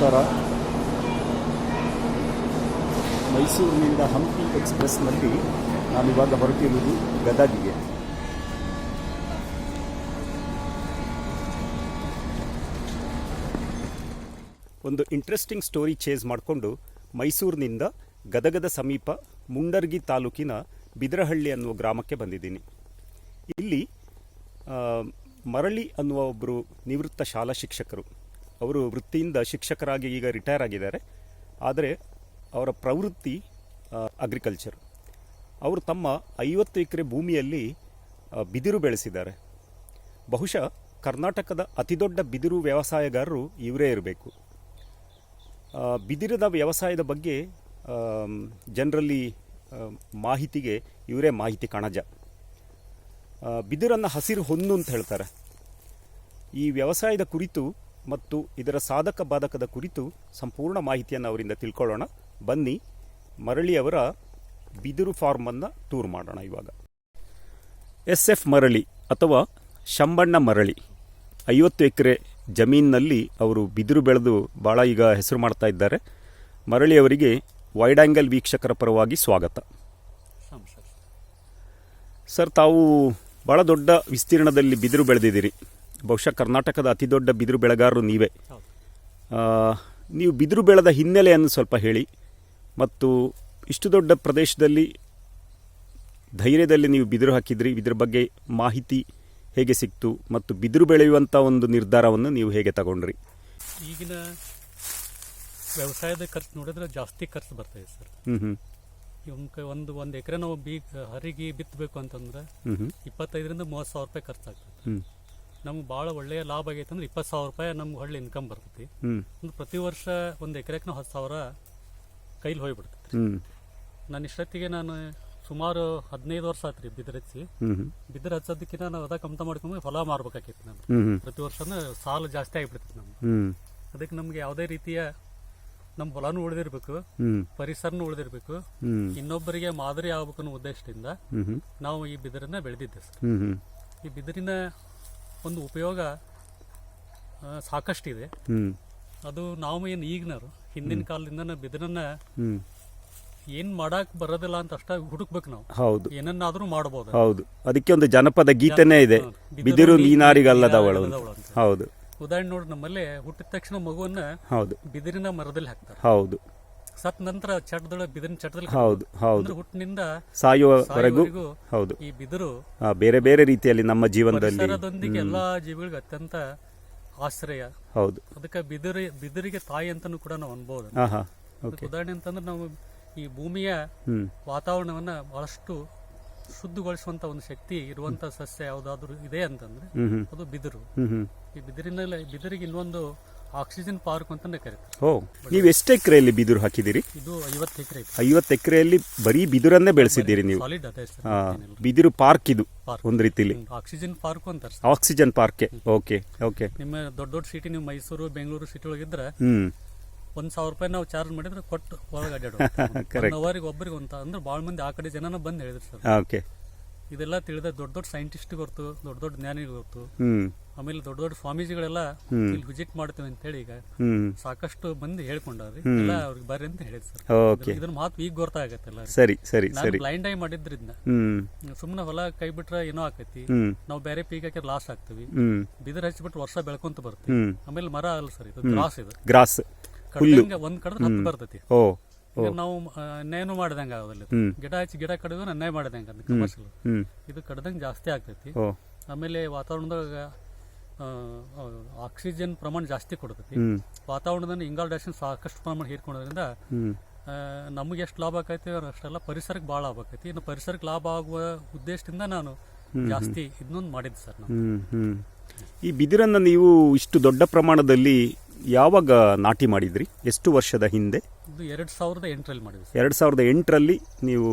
ನಮಸ್ಕಾರ. ಮೈಸೂರಿನಿಂದ ಹಂಪಿ ಎಕ್ಸ್ಪ್ರೆಸ್ನಲ್ಲಿ ನಾನಿವಾಗ ಹೊರಟಿರುವುದು ಗದಗಿಗೆ. ಒಂದು ಇಂಟ್ರೆಸ್ಟಿಂಗ್ ಸ್ಟೋರಿ ಚೇಸ್ ಮಾಡಿಕೊಂಡು ಮೈಸೂರಿನಿಂದ ಗದಗದ ಸಮೀಪ ಮುಂಡರ್ಗಿ ತಾಲೂಕಿನ ಬಿದರಹಳ್ಳಿ ಅನ್ನುವ ಗ್ರಾಮಕ್ಕೆ ಬಂದಿದ್ದೀನಿ. ಇಲ್ಲಿ ಮರಳಿ ಅನ್ನುವ ಒಬ್ಬರು ನಿವೃತ್ತ ಶಾಲಾ ಶಿಕ್ಷಕರು. ಅವರು ವೃತ್ತಿಯಿಂದ ಶಿಕ್ಷಕರಾಗಿ ಈಗ ರಿಟೈರ್ ಆಗಿದ್ದಾರೆ. ಆದರೆ ಅವರ ಪ್ರವೃತ್ತಿ ಅಗ್ರಿಕಲ್ಚರ್ ಅವರು ತಮ್ಮ ಐವತ್ತು ಎಕರೆ ಭೂಮಿಯಲ್ಲಿ ಬಿದಿರು ಬೆಳೆಸಿದ್ದಾರೆ. ಬಹುಶಃ ಕರ್ನಾಟಕದ ಅತಿದೊಡ್ಡ ಬಿದಿರು ವ್ಯವಸಾಯಗಾರರು ಇವರೇ ಇರಬೇಕು. ಬಿದಿರದ ವ್ಯವಸಾಯದ ಬಗ್ಗೆ ಜನರಲ್ಲಿ ಮಾಹಿತಿಗೆ ಇವರೇ ಮಾಹಿತಿ ಕಣಜ. ಬಿದಿರನ್ನು ಹಸಿರು ಹೊನ್ನು ಅಂತ ಹೇಳ್ತಾರೆ. ಈ ವ್ಯವಸಾಯದ ಕುರಿತು ಮತ್ತು ಇದರ ಸಾಧಕ ಬಾಧಕದ ಕುರಿತು ಸಂಪೂರ್ಣ ಮಾಹಿತಿಯನ್ನು ಅವರಿಂದ ತಿಳ್ಕೊಳ್ಳೋಣ. ಬನ್ನಿ ಮರಳಿಯವರ ಬಿದಿರು ಫಾರ್ಮನ್ನು ಟೂರ್ ಮಾಡೋಣ ಇವಾಗ. ಎಸ್ ಎಫ್ ಮರಳಿ ಅಥವಾ ಶಂಬಣ್ಣ ಮರಳಿ. ಐವತ್ತು ಎಕರೆ ಜಮೀನಿನಲ್ಲಿ ಅವರು ಬಿದಿರು ಬೆಳೆದು ಭಾಳ ಈಗ ಹೆಸರು ಮಾಡ್ತಾ ಇದ್ದಾರೆ. ಮರಳಿಯವರಿಗೆ ವೈಡ್ ಆ್ಯಂಗಲ್ ವೀಕ್ಷಕರ ಪರವಾಗಿ ಸ್ವಾಗತ. ಸರ್, ತಾವು ಭಾಳ ದೊಡ್ಡ ವಿಸ್ತೀರ್ಣದಲ್ಲಿ ಬಿದಿರು ಬೆಳೆದಿದ್ದೀರಿ. ಬಹುಶಃ ಕರ್ನಾಟಕದ ಅತಿ ದೊಡ್ಡ ಬಿದಿರು ಬೆಳೆಗಾರರು ನೀವೇ. ನೀವು ಬಿದಿರು ಬೆಳೆದ ಹಿನ್ನೆಲೆಯನ್ನು ಸ್ವಲ್ಪ ಹೇಳಿ ಮತ್ತು ಇಷ್ಟು ದೊಡ್ಡ ಪ್ರದೇಶದಲ್ಲಿ ಧೈರ್ಯದಲ್ಲಿ ನೀವು ಬಿದಿರು ಹಾಕಿದ್ರಿ ಇದ್ರ ಬಗ್ಗೆ ಮಾಹಿತಿ ಹೇಗೆ ಸಿಕ್ತು ಮತ್ತು ಬಿದಿರು ಬೆಳೆಯುವಂಥ ಒಂದು ನಿರ್ಧಾರವನ್ನು ನೀವು ಹೇಗೆ ತಗೊಂಡ್ರಿ? ಈಗಿನ ವ್ಯವಸಾಯದ ಖರ್ಚು ನೋಡಿದ್ರೆ ಜಾಸ್ತಿ ಖರ್ಚು ಬರ್ತಾ ಇದೆ ಸರ್. ಹ್ಞೂ ಇವಂಕ ಒಂದು ಒಂದು ಎಕರೆ ನಾವು ಬೀಗ ಹರಿಗೆ ಬಿತ್ತಬೇಕು ಅಂತಂದ್ರೆ ಇಪ್ಪತ್ತೈದರಿಂದ ಮೂವತ್ತು ಸಾವಿರ ರೂಪಾಯಿ ಖರ್ಚಾಗ್ತದೆ. ನಮ್ಗೆ ಭಾಳ ಒಳ್ಳೆಯ ಲಾಭ ಆಗೈತೆ ಅಂದ್ರೆ ಇಪ್ಪತ್ತು ಸಾವಿರ ರೂಪಾಯಿ ನಮ್ಗೆ ಒಳ್ಳೆ ಇನ್ಕಮ್ ಬರ್ತೈತಿ. ಅಂದ್ರೆ ಪ್ರತಿ ವರ್ಷ ಒಂದು ಎಕರೆಗೆ ನಾವು ಹತ್ತು ಸಾವಿರ ಕೈಲಿ ಹೋಗ್ಬಿಡ್ತೈತಿ ನನ್ನ ನಾನು ಇಷ್ಟೊತ್ತಿಗೆ ನಾನು ಸುಮಾರು ಹದಿನೈದು ವರ್ಷ ಆತ್ರಿ ಬಿದಿರು ಹಚ್ಚಿ. ಬಿದಿರು ಹಚ್ಚೋದಕ್ಕಿಂತ ನಾವು ಅದ ಕಮ್ತ ಮಾಡ್ಕೊಂಡು ಹೊಲ ಮಾರ್ಬೇಕಾಕೈತಿ ನಮ್ಗೆ ಪ್ರತಿ ವರ್ಷನೂ ಸಾಲ ಜಾಸ್ತಿ ಆಗಿಬಿಡ್ತೈತಿ ನಮ್ಗೆ ಅದಕ್ಕೆ ನಮ್ಗೆ ಯಾವುದೇ ರೀತಿಯ ನಮ್ಮ ಹೊಲನೂ ಉಳಿದಿರ್ಬೇಕು ಪರಿಸರನು ಪರಿಸರನೂ ಉಳಿದಿರ್ಬೇಕು ಇನ್ನೊಬ್ಬರಿಗೆ ಮಾದರಿ ಆಗ್ಬೇಕು ಅನ್ನೋ ಉದ್ದೇಶದಿಂದ ನಾವು ಈ ಬಿದಿರನ್ನ ಬೆಳೆದಿದ್ದೆ ಸರ್. ಈ ಬಿದಿರಿನ ಒಂದು ಉಪಯೋಗ ಸಾಕಷ್ಟಿದೆ. ಅದು ನಾವು ಏನು ಈಗಿನರು ಹಿಂದಿನ ಕಾಲದಿಂದ ಬಿದಿರನ್ನ ಏನ್ ಮಾಡಕ್ ಬರೋದಿಲ್ಲ ಅಂತ ಅಷ್ಟ ಹುಡುಕ್ಬೇಕು ನಾವು. ಹೌದು. ಏನನ್ನಾದ್ರೂ ಮಾಡಬಹುದು ಹೌದು. ಅದಕ್ಕೆ ಒಂದು ಜನಪದ ಗೀತೆನೇ ಇದೆ. ಬಿದಿರು ನೀನಾರಿಗಲ್ಲದವಳು. ಹೌದು. ಉದಾಹರಣೆ ನೋಡಿ ನಮ್ಮಲ್ಲಿ ಹುಟ್ಟಿದ ತಕ್ಷಣ ಮಗುವನ್ನ ಹೌದು. ಬಿದಿರಿನ ಮರದಲ್ಲಿ ಹಾಕ್ತಾರೆ. ಹೌದು. ಸತ್ ನಂತರ ಚಟದೊಳ ಬಿದಿರಿನ ಚಟದಲ್ಲಿ ಹೌದು ಹೌದು. ಹುಟ್ಟಿನಿಂದ ಸಾಯುವವರೆಗೂ ಹೌದು. ಈ ಬಿದಿರು ಬೇರೆ ಬೇರೆ ರೀತಿಯಲ್ಲಿ ನಮ್ಮ ಜೀವನದಲ್ಲಿ ಎಲ್ಲಾ ಜೀವಿಗಳಿಗೆ ಅತ್ಯಂತ ಆಶ್ರಯ. ಹೌದು. ಅದಕ್ಕೆ ಬಿದಿರಿ ಬಿದಿರಿಗೆ ತಾಯಿ ಅಂತಾನು ಕೂಡ ನಾವು ಅನ್ಬೋದು. ಉದಾಹರಣೆ ಅಂತಂದ್ರೆ ನಾವು ಈ ಭೂಮಿಯ ವಾತಾವರಣವನ್ನ ಬಹಳಷ್ಟು ಶುದ್ಧಗೊಳಿಸುವಂತ ಒಂದು ಶಕ್ತಿ ಇರುವಂತ ಸಸ್ಯ ಯಾವ್ದಾದ್ರು ಇದೆ ಅಂತಂದ್ರೆ ಅದು ಬಿದಿರು. ಈ ಬಿದಿರಿನಲ್ಲಿ ಬಿದಿರಿಗೆ ಇನ್ನೊಂದು ಆಕ್ಸಿಜನ್ ಪಾರ್ಕ್ ಅಂತ ಕರೀತಾರೆ. ಓ ನೀವು ಎಷ್ಟು ಎಕರೆಯಲ್ಲಿ ಬಿದಿರು ಹಾಕಿದಿರಿ ಇದು ಐವತ್ತು ಎಕರೆ ಐತಿ ಐವತ್ತು ಎಕರೆಯಲ್ಲಿ ಬರೀ ಬಿದಿರನ್ನೇ ಬೆಳೆಸಿದ್ದೀರಿ ನೀವು. ಸಾಲಿಡ್ ಅದೇ ಸರ್ ಹಾ ಬಿದಿರು ಪಾರ್ಕ್ ಇದು Park. ಒಂದು ರೀತಿಲಿ. ಆಕ್ಸಿಜನ್ ಪಾರ್ಕ್ ಅಂತಾರೆ ಸರ್. ಆಕ್ಸಿಜನ್ ಪಾರ್ಕೆ ಓಕೆ ಓಕೆ. ನಿಮ್ಮ ದೊಡ್ಡ ದೊಡ್ಡ ಸಿಟಿ ನೀವು ಮೈಸೂರು ಬೆಂಗಳೂರು ಸಿಟಿ ಒಳಗಿದ್ರೆ ಹ್ಮ್. ಒಂದ್ ಸಾವಿರ ರೂಪಾಯಿ ನಾವು ಚಾರ್ಜ್ ಮಾಡಿದ್ರೆ ಕೊಟ್ಟು ಒಳಗೆ ಅಡ್ಡಾಡೋ. ಅವರಿಗೆ ಒಬ್ಬರಿಗೆ ಅಂತ ಅಂದ್ರೆ ಭಾಳ ಮಂದಿ ಆ ಕಡೆ ಜನನ ಬಂದು ಹೇಳಿದ್ರು ಸರ್. ಓಕೆ. ಇದೆಲ್ಲ ತಿಳಿದ ದೊಡ್ಡ ದೊಡ್ಡ ಸೈಂಟಿಸ್ಟ್ ಗೊತ್ತು ದೊಡ್ಡ ದೊಡ್ಡ ಜ್ಞಾನಿಗಳು ಗೊತ್ತು. ಹ್ಮ್. ಆಮೇಲೆ ದೊಡ್ಡ ದೊಡ್ಡ ಸ್ವಾಮೀಜಿಗಳೆಲ್ಲ ಇಲ್ಲಿ ವಿಸಿಟ್ ಮಾಡ್ತೇವೆ ಅಂತ ಹೇಳಿ ಈಗ ಸಾಕಷ್ಟು ಮಂದಿ ಹೇಳ್ಕೊಂಡಾರ್ರಿ ಹ್ಮ್. ಎಲ್ಲ ಅವ್ರಿಗೆ ಬರ್ರಿ ಅಂತ ಹೇಳಿದ್ ಸರ್. ಇದನ್ನ ಮಾತು ಈಗ ಗೊತ್ತಾಗತ್ತೆಲ್ಲ ಸರಿ ಸರಿ ಸರಿ. ಬ್ಲೈಂಡ್ ಆಗಿ ಮಾಡಿದ್ರಿಂದ ಸುಮ್ಮನೆ ಹೊಲ ಕೈ ಬಿಟ್ರೆ ಏನೋ ಆಕೈತಿ. ನಾವು ಬೇರೆ ಪೀಕ್ ಹಾಕಿ ಲಾಸ್ ಆಗ್ತೀವಿ. ಬಿದಿರ ಹಚ್ಚಿಬಿಟ್ಟು ವರ್ಷ ಬೆಳ್ಕೊಂತ ಬರ್ತೀವಿ. ಆಮೇಲೆ ಮರ ಅಲ್ಲ ಸರ್ ಇದು ಗ್ರಾಸ್ ಇದು. ಗ್ರಾಸ್ ಕಡ್ದಂಗ ಒಂದ್ ಕಡೆ ಹತ್ತು ಬರ್ತೈತಿ. ನಾವು ನೇನು ಮಾಡ್ದಂಗ ಆಗೋದಿಲ್ಲ ಗಿಡ ಹಚ್ಚಿ ಗಿಡ ಕಡಿದ್ರೆ ಅನ್ಯಾಯ ಮಾಡ್ದಂಗ ಕಮರ್ಷಿಯಲ್ ಇದು ಕಡ್ದಂಗ ಜಾಸ್ತಿ ಆಗ್ತೈತಿ ಆಮೇಲೆ ವಾತಾವರಣದಾಗ ಆಕ್ಸಿಜನ್ ಪ್ರಮಾಣ ಜಾಸ್ತಿ ಕೊಡ್ತೈತಿ. ವಾತಾವರಣದಲ್ಲಿ ಇಂಗಾಲ್ ಡೈಆಕ್ಸೈಡ್ ಸಾಕಷ್ಟು ಪ್ರಮಾಣ ಆ, ನಮಗೆ ಎಷ್ಟು ಲಾಭ ಆಕೈತಿ ಅಷ್ಟೆಲ್ಲ ಪರಿಸರಕ್ಕೆ ಭಾಳ ಲಾಭ ಆಕೈತಿ. ಇನ್ನು ಪರಿಸರಕ್ಕೆ ಲಾಭ ಆಗುವ ಉದ್ದೇಶದಿಂದ ನಾನು ಜಾಸ್ತಿ ಇದನ್ನೊಂದು ಮಾಡಿದ್ದೆ ಸರ್ ನಾನು. ಈ ಬಿದಿರನ್ನು ನೀವು ಇಷ್ಟು ದೊಡ್ಡ ಪ್ರಮಾಣದಲ್ಲಿ ಯಾವಾಗ ನಾಟಿ ಮಾಡಿದ್ರಿ? ಎಷ್ಟು ವರ್ಷದ ಹಿಂದೆ? ಇದು ಎರಡು ಸಾವಿರದ ಎಂಟರಲ್ಲಿ ಮಾಡಿದ್ವಿ ಎರಡು ಸಾವಿರದ ಎಂಟರಲ್ಲಿ ನೀವು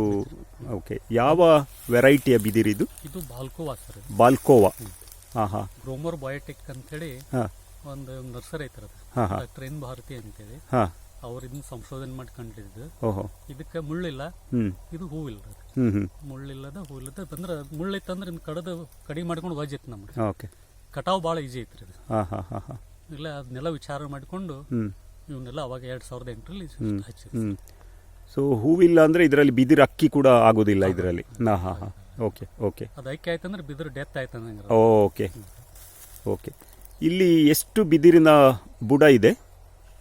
ಓಕೆ ಯಾವ ವೆರೈಟಿಯ ಬಿದಿರಿದು? ಇದು ಬಾಲ್ಕೋವಾ ಸರ್ ಬಾಲ್ಕೋವಾ. ಗ್ರೋಮರ್ ಬಯೋಟೆಕ್ ಅಂತೇಳಿ ಒಂದು ನರ್ಸರಿ ಐತ್ರ ಡಾಕ್ಟರ್ ಎನ್ ಭಾರತಿ ಅಂತೇಳಿ. ಅವ್ರು ಇದನ್ನ ಸಂಶೋಧನೆ ಮಾಡಿ ಕಂಡಿದ್ದು ಇದಕ್ಕೆ ಮುಳ್ಳಿಲ್ಲ. ಇದು ಹೂವಿಲ್ಲ ಮುಳ್ಳಿಲ್ಲದ ಹೂವಿಲ್ಲದ ಬಂದ್ರೆ ಮುಳ್ಳಿತ್ತಂದ್ರೆ ಇನ್ನು ಕಡದ ಕಡಿಮೆ ಮಾಡ್ಕೊಂಡು ವಜ್ಜಿತ್ತು ನಮ್ಗೆ. ಓಕೆ. ಕಟಾವು ಭಾಳ ಈಜಿ ಐತ್ರಿ ಇದು. ಇಲ್ಲ ಅದನ್ನೆಲ್ಲ ವಿಚಾರ ಮಾಡಿಕೊಂಡು ಇವನ್ನೆಲ್ಲ ಅವಾಗ ಎರಡು ಸಾವಿರದ ಎಂಟರಲ್ಲಿ ಹಚ್ಚಿದೆ ಹ್ಮ್. ಸೊ ಹೂವಿಲ್ಲ ಅಂದ್ರೆ ಇದರಲ್ಲಿ ಬಿದಿರು ಅಕ್ಕಿ ಕೂಡ ಆಗೋದಿಲ್ಲ. ಇದರಲ್ಲಿ. ಹಾ ಹಾ ಹಾ. Okay okay. ಅದು ಆಯ್ತಂದ್ರೆ ಬಿದಿರು ಡೆತ್ ಆಯ್ತು ಓಕೆ ಓಕೆ. ಇಲ್ಲಿ ಎಷ್ಟು ಬಿದಿರಿನ ಬುಡ ಇದೆ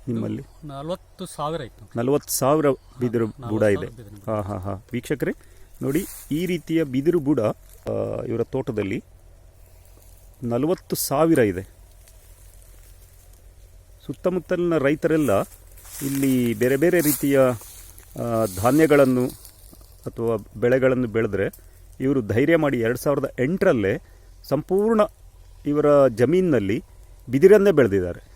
ನಿಮ್ಮಲ್ಲಿ? ನಲವತ್ತು ಸಾವಿರ ಆಯ್ತು. ನಲವತ್ತು ಸಾವಿರ ಬಿದಿರು ಬುಡ ಇದೆ. ಹಾಂ ಹಾಂ ಹಾಂ. ವೀಕ್ಷಕರೇ ನೋಡಿ ಈ ರೀತಿಯ ಬಿದಿರು ಬುಡ ಇವರ ತೋಟದಲ್ಲಿ ನಲವತ್ತು ಸಾವಿರ ಇದೆ. ಸುತ್ತಮುತ್ತಲಿನ ರೈತರೆಲ್ಲ ಇಲ್ಲಿ ಬೇರೆ ಬೇರೆ ರೀತಿಯ ಧಾನ್ಯಗಳನ್ನು ಅಥವಾ ಬೆಳೆಗಳನ್ನು ಬೆಳೆದ್ರೆ ಇವರು ಧೈರ್ಯ ಮಾಡಿ ಎರಡು ಸಾವಿರದ ಎಂಟರಲ್ಲೇ ಸಂಪೂರ್ಣ ಇವರ ಜಮೀನಿನಲ್ಲಿ ಬಿದಿರನ್ನೇ ಬೆಳೆದಿದ್ದಾರೆ.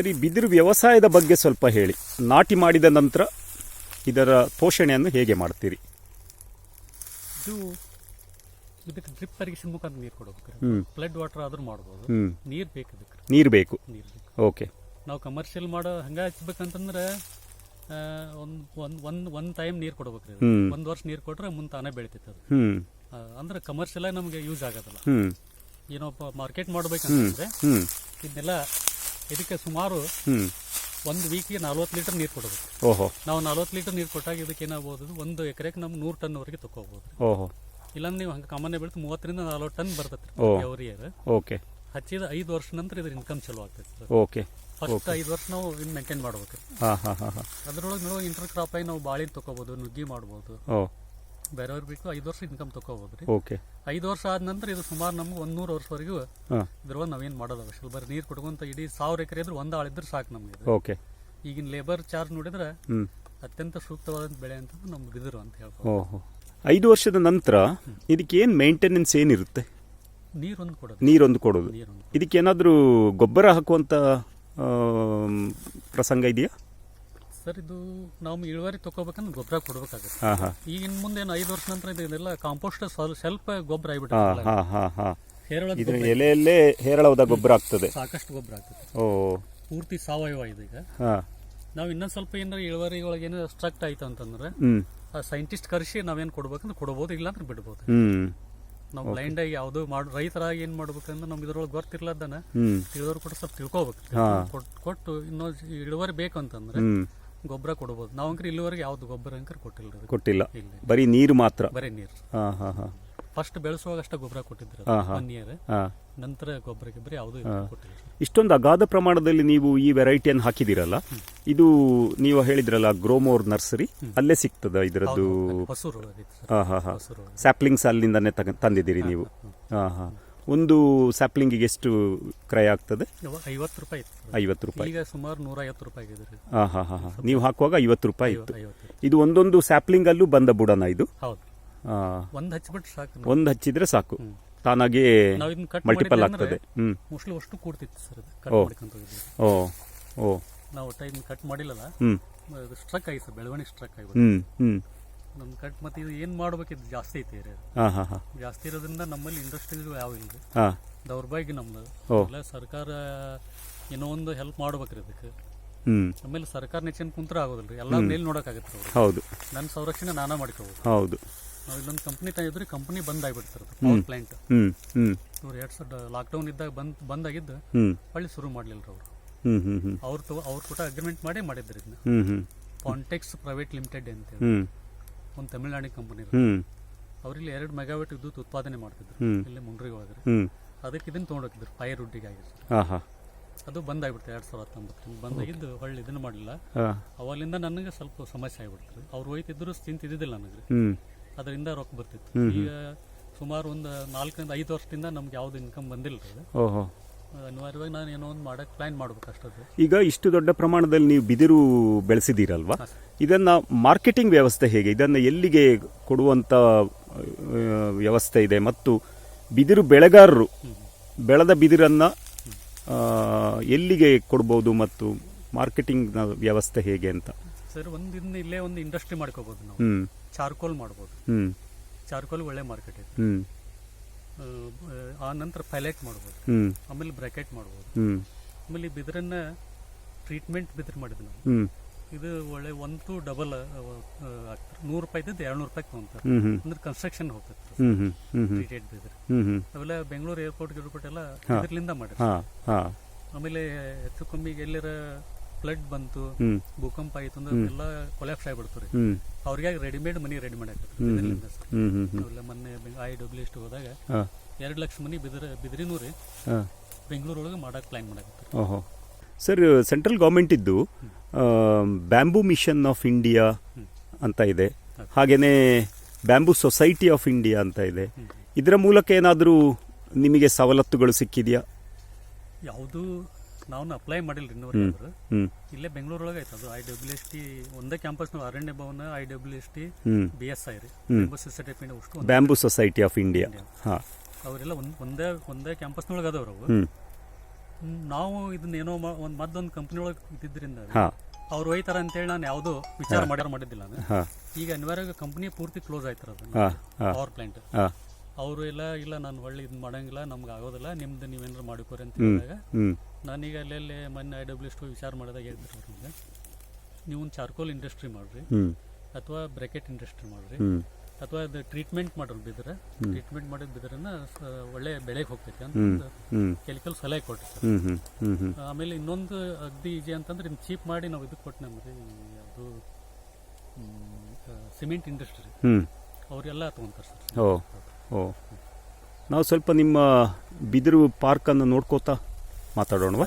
ಸರಿ ಬಿದಿರು ವ್ಯವಸಾಯದ ಬಗ್ಗೆ ಸ್ವಲ್ಪ ಹೇಳಿ. ನಾಟಿ ಮಾಡಿದ ನಂತರ ಇದರ ಪೋಷಣೆಯನ್ನು ಹೇಗೆ ಮಾಡ್ತೀರಿ? ಇದು ಇದಕ್ಕೆ ಡ್ರಿಪ್ ಇರಿಗೇಷನ್ ಮುಖಾಂತರ ನೀರು ಕೊಡಬೇಕು. ಫ್ಲಡ್ ವಾಟರ್ ಆದ್ರೂ ಮಾಡ್ಬೋದು. ನೀರು ಬೇಕು ಇದಕ್ಕೆ. ನೀರು ಬೇಕು. ಓಕೆ. ನಾವು ಕಮರ್ಷಿಯಲ್ ಮಾಡೋ ಹಂಗೆ ಹಚ್ಬೇಕಂತಂದ್ರೆ ಒಂದು ಒಂದು ಒಂದು ಒಂದು ಟೈಮ್ ನೀರು ಕೊಡ್ಬೇಕ್ರಿ ಅದು. ಒಂದು ವರ್ಷ ನೀರು ಕೊಟ್ಟರೆ ಮುಂದೆ ತಾನೇ ಬೆಳಿತೈತೆ ಅದು. ಅಂದ್ರೆ ಕಮರ್ಷಿಯಲ್ ನಮಗೆ ಯೂಸ್ ಆಗೋದಿಲ್ಲ. ಏನೋ ಮಾರ್ಕೆಟ್ ಮಾಡ್ಬೇಕಂತಂದ್ರೆ ಇದನ್ನೆಲ್ಲ ಇದಕ್ಕೆ ಸುಮಾರು ಹ್ಮ್. ಒಂದು ವೀಕಿಗೆ ನಲ್ವತ್ತು ಲೀಟರ್ ನೀರು ಕೊಡಬೇಕು. ಓಹೋ. ನಾವು ನಲ್ವತ್ತು ಲೀಟರ್ ನೀರು ಕೊಟ್ಟಾಗ ಇದಕ್ಕೆ ಏನಾಗಬಹುದು ಒಂದು ಎಕರೆಗೆ ನಮ್ಗೆ ನೂರು ಟನ್ವರೆಗೆ ತಗೋಬೋದು ಓಹೋ. ಇಲ್ಲಾಂದ್ರೆ ನೀವು ಹಂಗೆ ಕಾಮನ್ಯ ಬೆಳೆದು ಮೂವತ್ತರಿಂದ ನಲ್ವತ್ತು ಟನ್ ಬರ್ತೈತಿ ಓ. Year okay. ಹಚ್ಚಿದ ಐದು ವರ್ಷ ನಂತರ ಇದ್ರ ಇನ್ಕಮ್ ಚಲೋ ಆಗ್ತೈತಿ ಸರ್. ಓಕೆ. ಫಸ್ಟ್ ಐದು ವರ್ಷ ನಾವು ಇನ್ ಮೇಂಟೈನ್ ಮಾಡ್ಬೇಕು ಹಾಂ ಹಾಂ ಹಾಂ ಹಾಂ. ಅದ್ರೊಳಗೆ ನಾವು ಇಂಟರ್ ಕ್ರಾಪ್ ಆಗಿ ನಾವು ಬಾಳೆ ತಗೋಬಹುದು ನುಗ್ಗಿ ಮಾಡ್ಬೋದು. ಓ. ಬೇರೆಯವ್ರು ಬೇಕು ಐದು ವರ್ಷ ಇನ್ಕಮ್ ತಗೋಬೋದು ರೀ. ಓಕೆ ಐದು ವರ್ಷ ಆದ ನಂತರ ಇದು ಸುಮಾರು ನಮ್ಗೆ ಒಂದು ನೂರು ವರ್ಷವರೆಗೂ ಇದ್ರೊಳಗೆ ನಾವೇನು ಮಾಡೋದು ಅವಶ್ಯ ಬರೀ ನೀರು ಕುಡ್ಕೊಂತ ಇಡೀ ಸಾವಿರ ಎಕರೆ ಇದ್ರೆ ಒಂದು ಆಳಿದ್ರೆ ಸಾಕು ನಮಗೆ ಇದು. ಓಕೆ ಈಗಿನ ಲೇಬರ್ ಚಾರ್ಜ್ ನೋಡಿದ್ರೆ ಹ್ಞೂ ಅತ್ಯಂತ ಸೂಕ್ತವಾದಂಥ ಬೆಳೆ ಅಂತ ನಮ್ಗೆ ಬಿದಿರು ಅಂತ ಹೇಳ್ಬೋದು. ಓಹೋ. ಐದು ವರ್ಷದ ನಂತರ ಇದಕ್ಕೆ ಏನು ಮೇಂಟೆನೆನ್ಸ್ ಏನಿರುತ್ತೆ? ನೀರೊಂದು ಕೊಡೋದು. ನೀರೊಂದು ಕೊಡೋದು. ನೀರೊಂದು ಇದಕ್ಕೆ ಏನಾದರೂ ಗೊಬ್ಬರ ಹಾಕುವಂಥ ಆಮ್, ಪ್ರಸಂಗ ಇದೆಯಾ? ಸರ್ ಇದು ನಾವು ಇಳುವರಿ ತಗೋಬೇಕಂದ್ರೆ ಗೊಬ್ಬರ ಕೊಡ್ಬೇಕಾಗುತ್ತೆ. ಈಗ ಇನ್ ಈಗಿನ ಮುಂದೆ ಏನು ಐದು ವರ್ಷ ನಂತರ ಇದೆಲ್ಲ ಕಾಂಪೋಸ್ಟ್ ಸ್ವಲ್ಪ ಗೊಬ್ಬರ ಆಗಿಬಿಟ್ಟು ಹಾಂ ಹಾಂ ಹಾಂ. ಹೇರಳ ಇದರ ಎಲೆಯಲ್ಲೇ ಹೇರಳವಾದ ಗೊಬ್ಬರ ಆಗ್ತದೆ. ಸಾಕಷ್ಟು ಗೊಬ್ಬರ ಆಗ್ತದೆ. ಓ. ಪೂರ್ತಿ ಸಾವಯವ ಇದು ಈಗ. ಹಾ. ನಾವು ಇನ್ನೊಂದು ಸ್ವಲ್ಪ ಏನಾರ ಇಳುವರಿ ಒಳಗೆ ಸ್ಟ್ರಕ್ಟ್ ಆಯ್ತು ಅಂತಂದ್ರೆ ಆ ಸೈಂಟಿಸ್ಟ್ ಕರೆಸಿ ನಾವೇನು ಕೊಡ್ಬೇಕಂದ್ರೆ ಕೊಡ್ಬೋದು ಇಲ್ಲಾಂದ್ರೆ ಬಿಡ್ಬೋದು. ಹ್ಞೂ ನಾವು ಬ್ಲೈಂಡ್ ಆಗಿ ಯಾವುದೋ ಮಾಡ್ ರೈತರಾಗಿ ಏನು ಮಾಡ್ಬೇಕಂದ್ರೆ ನಮ್ಗೆ ಇದ್ರೊಳಗೆ ಗೊತ್ತಿರ್ಲದನ್ನ ಹ್ಞೂ ತಿಳಿದವ್ರು ಕೂಡ ಸ್ವಲ್ಪ ತಿಳ್ಕೊಬೇಕು. ಹಾ. ಕೊಟ್- ಕೊಟ್ಟು ಇನ್ನೊಂದು ಇಳುವರಿ ಬೇಕು ಅಂತಂದ್ರೆ ಗೊಬ್ಬರ ಕೊಡ್ಬೋದು. ನಾವು ಅಂಕರ್ ಇಲ್ಲಿವರೆಗೆ ಯಾವ್ದು ಗೊಬ್ಬರ ಅಂಕರ್ ಕೊಟ್ಟಿಲ್ಲ ರೀ. ಕೊಟ್ಟಿಲ್ಲ. ಇಲ್ಲ. ಬರೀ ನೀರು ಮಾತ್ರ? ಬರೀ ನೀರು. ಹಾಂ ಹಾಂ ಹಾಂ. ಫಸ್ಟ್ ಬೆಳೆಸುವಾಗ ಅಷ್ಟೇ ಗೊಬ್ಬರ ಕೊಟ್ಟಿದ್ರು. ಒನ್ ಇಯರ್ ಹಾಂ. ನಂತರ ಗೊಬ್ಬರ ಗಿಬ್ಬರ ಯಾವುದು ಕೊಟ್ಟಿಲ್ಲ. ಇಷ್ಟೊಂದು ಅಗಾಧ ಪ್ರಮಾಣದಲ್ಲಿ ನೀವು ಈ ವೆರೈಟಿಯನ್ನು ಹಾಕಿದಿರಲ್ಲ ಇದು ನೀವು ಹೇಳಿದ್ರಲ್ಲ ಗ್ರೋಮೋರ್ ನರ್ಸರಿ? ಅಲ್ಲೇ ಸಿಗ್ತದ ಇದರದ್ದು? ಅಲ್ಲಿ ಹೊಸೂರು ಆಗೈತೆ ಸರ್. ಹಾಂ ಹಾಂ ಹಾಂ. ಸ್ಯಾಪ್ಲಿಂಗ್ಸ್ ಅಲ್ಲಿಂದನೇ ತಗ ತಂದಿದ್ದೀರಿ ನೀವು. ಹಾಂ ಹಾಂ. ಒಂದು ಸ್ಯಾಪ್ಲಿಂಗಿಗೆ ಎಷ್ಟು ಕ್ರಯ ಆಗ್ತದೆ? ಐವತ್ತು ರೂಪಾಯಿ. ಐವತ್ತು ರೂಪಾಯಿ. ಈಗ ಸುಮಾರು ನೂರ ಐವತ್ತು ರೂಪಾಯಿ ಹಾಂ ಹಾಂ ಹಾಂ ಹಾಂ. ನೀವು ಹಾಕುವಾಗ ಐವತ್ತು ರೂಪಾಯಿ ಇತ್ತು. ಇದು ಒಂದೊಂದು ಸ್ಯಾಪ್ಲಿಂಗಲ್ಲೂ ಬಂದ ಬುಡನ ಇದು? ಹೌದು. ಒಂದು ಹಚ್ಚಿಬಿಟ್ಟು ಸಾಕು ಒಂದು ಹಚ್ಚಿದ್ರೆ ಸಾಕು. ತಾನಾಗೆ ಮಲ್ಟಿಪಲ್ ಆಗ್ತದೆ. ಹ್ಞೂ ಅಷ್ಟು ಕೂಡ್ತಿತ್ತು ಸರ್ ಓ. ಓ. ಓ. ನಾವು ಟೈಮ್ ಕಟ್ ಮಾಡಿಲ್ಲಲ್ಲ? ಹ್ಞೂ ಸ್ಟ್ರಕ್ ಆಗಿ ಸರ್ ಬೆಳವಣಿಗೆ ಸ್ಟ್ರಕ್ ಆಗಿ ಹ್ಞೂ ಹ್ಞೂ ನಮ್ ಕಟ್ ಮತ್ತೆ ಇದು ಏನು ಮಾಡ್ಬೇಕಿದ್ದು ಜಾಸ್ತಿ ಐತಿ ರೀ ಹಾಂ ಹಾಂ ಹಾಂ. ಜಾಸ್ತಿ ಇರೋದ್ರಿಂದ ನಮ್ಮಲ್ಲಿ ಇಂಡಸ್ಟ್ರಿಗಳು ಯಾವ ಇಲ್ಲ ಹಾಂ. ದೌರ್ಭಾಗ್ಯ ನಮ್ದು. ಓ. ಇಲ್ಲ ಸರ್ಕಾರ ಏನೋ ಒಂದು ಹೆಲ್ಪ್ ಮಾಡ್ಬೇಕ್ರಿ ಅದಕ್ಕೆ ಹ್ಞೂ ಆಮೇಲೆ ಸರ್ಕಾರ ನೆಚ್ಚಿನ ಕುಂತ್ರ ಆಗೋದಿಲ್ಲ ರೀ ಎಲ್ಲ ಮೇಲೆ ನೋಡೋಕ್ಕಾಗತ್ತೆ ಅವ್ರು ಹೌದು. ನನ್ನ ಸಂರಕ್ಷಣೆ ನಾನಾ ಮಾಡ್ಕೋಬೋದು. ಹೌದು. ನಾವು ಇಲ್ಲೊಂದು ಕಂಪ್ನಿ ತೆಗೆದ್ರೆ ಕಂಪ್ನಿ ಬಂದ್ ಆಗಿಬಿಡ್ತಾರೆ ಪವರ್ ಪ್ಲಾಂಟ್ ಹ್ಞೂ ಹ್ಞೂ ಇವ್ರು ಎರಡು ಸಾವಿರದ ಲಾಕ್ಡೌನ್ ಇದ್ದಾಗ ಬಂದ್ ಬಂದಾಗಿದ್ದು ಹ್ಞೂ ಹೊಳ್ಳಿ ಶುರು ಮಾಡಲಿಲ್ಲ ಅವರು. ಹ್ಞೂ ಹ್ಞೂ ಹ್ಞೂ ಅವ್ರು ಅವ್ರು ಕೂಡ ಅಗ್ರಿಮೆಂಟ್ ಮಾಡೇ ಮಾಡಿದ್ರು ಇದನ್ನ ಹ್ಞೂ ಹ್ಞೂ ಕಾಂಟೆಕ್ಸ್ ಪ್ರೈವೇಟ್ ಲಿಮಿಟೆಡ್ ಅಂತೇಳಿ ಹ್ಞೂ ಒಂದು ತಮಿಳ್ನಾಡಿನ ಕಂಪನಿ ಅವರಿಲ್ಲಿ ಎರಡು ಮೆಗಾವೆಟ್ ವಿದ್ಯುತ್ ಉತ್ಪಾದನೆ ಮಾಡ್ತಿದ್ರು. ಹ್ಮ್. ಇಲ್ಲಿ ಮುಂಡ್ರಿ ಹೋದ್ರೆ. ಅದಕ್ಕೆ ಇದನ್ನ ತೊಗೊಂಡೋಗಿದ್ರು ಫೈರ್ ರುಡ್ಡಿಗೆ ಆಗಿತ್ತು ಹಾ ಹಾ ಅದು ಬಂದ್ ಆಗ್ಬಿಡ್ತು ಎರಡ್ ಸಾವಿರದ ಹತ್ತೊಂಬತ್ತು. ಬಂದಾಗಿದ್ದು ಹೊಳ್ಳಿ ಇದನ್ನ ಮಾಡಲಿಲ್ಲ. ಅವಲಿಂದ ಅವಲ್ಲಿಂದ ನನಗೆ ಸ್ವಲ್ಪ ಸಮಸ್ಯೆ ಆಗಿಬಿಡ್ತು. ಅವ್ರು ಹೋಯ್ತಿದ್ರು ತಿಂತಿದ್ದಿಲ್ಲ ನನಗೆ. ಅದರಿಂದ ರೊಕ್ಕ ಬರ್ತಿತ್ತು. ಈಗ ಸುಮಾರು ಒಂದು ನಾಲ್ಕರಿಂದ ಐದು ವರ್ಷದಿಂದ ನಮ್ಗೆ ಯಾವ್ದು ಇನ್ಕಮ್ ಬಂದಿಲ್ಲ ಓಹೋ. ಅನಿವಾರ್ಯವಾಗಿ ನಾನು ಏನೋ ಒಂದು ಮಾಡಕ್ಕೆ ಪ್ಲಾನ್ ಮಾಡ್ಬೇಕು ಈಗ ಇಷ್ಟು ದೊಡ್ಡ ಪ್ರಮಾಣದಲ್ಲಿ ನೀವು ಬಿದಿರು ಬೆಳೆಸಿದ್ದೀರಲ್ವಾ? ಇದನ್ನ ಮಾರ್ಕೆಟಿಂಗ್ ವ್ಯವಸ್ಥೆ ಹೇಗೆ? ಇದನ್ನು ಎಲ್ಲಿಗೆ ಕೊಡುವಂತ ವ್ಯವಸ್ಥೆ ಇದೆ? ಮತ್ತು ಬಿದಿರು ಬೆಳೆಗಾರರು ಬೆಳೆದ ಬಿದಿರನ್ನು ಎಲ್ಲಿಗೆ ಕೊಡ್ಬೋದು ಮತ್ತು ಮಾರ್ಕೆಟಿಂಗ್ನ ವ್ಯವಸ್ಥೆ ಹೇಗೆ ಅಂತ? ಸರ್ ಒಂದು ಇಲ್ಲೇ ಒಂದು ಇಂಡಸ್ಟ್ರಿ ಮಾಡ್ಕೋಬಹುದು ನಾವು. ಚಾರ್ಕೋಲ್ ಮಾಡ್ಬೋದು. ಚಾರ್ಕೋಲ್ ಒಳ್ಳೆ ಮಾರ್ಕೆಟ್ ಇದೆ. ಆ, ನಂತರ ಪೈಲೈಟ್ ಮಾಡ್ಬೋದು. ಆಮೇಲೆ ಬ್ರಾಕೆಟ್ ಮಾಡ್ಬೋದು. ಆಮೇಲೆ ಈ ಬಿದಿರನ್ನ ಟ್ರೀಟ್ಮೆಂಟ್ ಬಿದಿರು ಮಾಡಿದ್ವಿ ನಾವು. ಇದು ಒಳ್ಳೆ ಟು ಡಬಲ್ ಆಗ್ತಾರೆ ನೂರು ರೂಪಾಯಿ ಇದ್ದದ್ದು ಎರಡು ನೂರು ರೂಪಾಯಿ ತೊಗೊಂತಾರೆ ಅಂದ್ರೆ ಕನ್ಸ್ಟ್ರಕ್ಷನ್ ಹ್ಮ್ ಟ್ರೀಟೆಡ್ ಬಿದಿರು. ಅವೆಲ್ಲ ಬೆಂಗಳೂರು ಏರ್ಪೋರ್ಟ್ ಗಿರ್ಪೋರ್ಟ್ ಎಲ್ಲ ಹಾ. ಇದರಿಂದ ಮಾಡಿ ಹಾ ಹಾ. ಆಮೇಲೆ ಹೆಚ್ಚು ಕಮ್ಮಿಗೆ ಎಲ್ಲರ ಫ್ಲಡ್ ಬಂತು ಭೂಕಂಪ ಆಯ್ತು ಅಂದ್ರೆ ಎಲ್ಲ ಕೊಲ್ಯಾಪ್ಸ್ ಆಗಿಬಿಡ್ತಾರೆ ಹ್ಮ್. ಅವ್ರಿಗೆ ರೆಡಿಮೇಡ್ ಮನಿ ರೆಡಿ ಮಾಡಿ ಹ್ಮ್ ಇದರಿಂದ ಸರ್. ಹ್ಮ್ ಹ್ಮ್ ಹ್ಮ್. ಮೊನ್ನೆ ಐ ಡಬ್ಲ್ಯೂ ಎಸ್ಟ್ ಹೋದಾಗ ಎರಡು ಲಕ್ಷ ಮನಿ ಬಿದಿರ ಬಿದಿರಿನೂ ರೀ ಬೆಂಗಳೂರೊಳಗೆ ಮಾಡಕ್ಕೆ ಪ್ಲಾನ್ ಮಾಡಕತ್ತಾರೆ. ಓಹೋ. ಸರ್ ಸೆಂಟ್ರಲ್ ಗೌರ್ಮೆಂಟ್ ಇದ್ದು ಬ್ಯಾಂಬೂ ಮಿಷನ್ ಆಫ್ ಇಂಡಿಯಾ ಅಂತ ಇದೆ. ಹಾಗೆಯೇ ಬ್ಯಾಂಬೂ ಸೊಸೈಟಿ ಆಫ್ ಇಂಡಿಯಾ ಅಂತ ಇದೆ. ಇದರ ಮೂಲಕ ಏನಾದರೂ ನಿಮಗೆ ಸವಲತ್ತುಗಳು ಸಿಕ್ಕಿದೆಯಾ? ಯಾವುದು ನಾವು ಅಪ್ಲೈ ಮಾಡಿಲ್ಲ ಇನ್ನೂರು ಇಲ್ಲೇ ಬೆಂಗಳೂರೊಳಗೆ ಆಯ್ತು ಅದು ಐ ಡಬ್ಲ್ಯೂ ಎಸ್ ಟಿ ಒಂದೇ campus Aranya Bhavan I W S T B S I ರೀ. ಸೊಸೈಟಿ ಆಫ್ ಇಂಡಿಯಾ ಅಷ್ಟು ಬ್ಯಾಂಬೂ ಸೊಸೈಟಿ ಆಫ್ ಇಂಡಿಯಾ ಅವರೆಲ್ಲ ಒಂದ್ ಒಂದೇ ಒಂದೇ ಕ್ಯಾಂಪಸ್ನೊಳಗೆ ಅದಾವ್ರು ಅವು ನಾವು ಇದನ್ನ ಏನೋ ಒಂದು ಮದ್ದೊಂದು ಕಂಪನಿ ಒಳಗೆ ಇದ್ದಿದ್ರಿಂದ ಅವ್ರು ಹೋಯ್ತಾರ ಅಂತೇಳಿ ನಾನು ಯಾವುದೋ ವಿಚಾರ ಮಾಡ್ಯಾರ ಮಾಡಿದ್ದಿಲ್ಲ ನಾನು. ಈಗ ಅನಿವಾರ್ಯ ಕಂಪನಿ ಪೂರ್ತಿ ಕ್ಲೋಸ್ ಆಯ್ತಾರ ಅದು ಪವರ್ ಪ್ಲಾಂಟ್ ಅವರು ಇಲ್ಲ ಇಲ್ಲ ನಾನು ಒಳ್ಳೆ ಇದ್ ಮಾಡಂಗಿಲ್ಲ ನಮ್ಗೆ ಆಗೋದಿಲ್ಲ ನಿಮ್ದು ನೀವೇನಾರು ಮಾಡಿಕೋರಿ ಅಂತ ಹೇಳಿದಾಗ ನಾನೀಗ ಅಲ್ಲೆಲ್ಲೇ ಮೊನ್ನೆ ಐ ಡಬ್ಲ್ಯೂ ಎಸ್ ವಿಚಾರ ಮಾಡಿದಾಗ ಹೇಳ್ತಾರೆ ಅವ್ರಿಗೆ ನೀವು ಒಂದು ಚಾರ್ಕೋಲ್ ಇಂಡಸ್ಟ್ರಿ ಮಾಡ್ರಿ ಅಥವಾ ಬ್ರೆಕೆಟ್ ಇಂಡಸ್ಟ್ರಿ ಮಾಡ್ರಿ ಅಥವಾ ಅದು ಟ್ರೀಟ್ಮೆಂಟ್ ಮಾಡೋರು ಬಿದ್ರೆ ಟ್ರೀಟ್ಮೆಂಟ್ ಮಾಡಿದ ಬಿದ್ರನ್ನ ಒಳ್ಳೆ ಬೆಳೆಗೆ ಹೋಗ್ತೈತೆ ಅಂತ ಕೆಮಿಕಲ್ ಸಲಹೆ ಕೊಟ್ರಿ ಆಮೇಲೆ ಇನ್ನೊಂದು ಅಗ್ದಿ ಈಜಿ ಅಂತಂದ್ರೆ ಇನ್ನು ಚೀಪ್ ಮಾಡಿ ನಾವು ಇದು ಕೊಟ್ಟು ನಮ್ರಿ ಅದು ಸಿಮೆಂಟ್ ಇಂಡಸ್ಟ್ರಿ ಹ್ಮ್. ಅವರೆಲ್ಲ ತೊಗೊಂತಾರೆ ಸರ್. ಓ ಓ. ನಾವು ಸ್ವಲ್ಪ ನಿಮ್ಮ ಬಿದಿರು ಪಾರ್ಕನ್ನು ನೋಡ್ಕೋತಾ ಮಾತಾಡೋಣವಾ?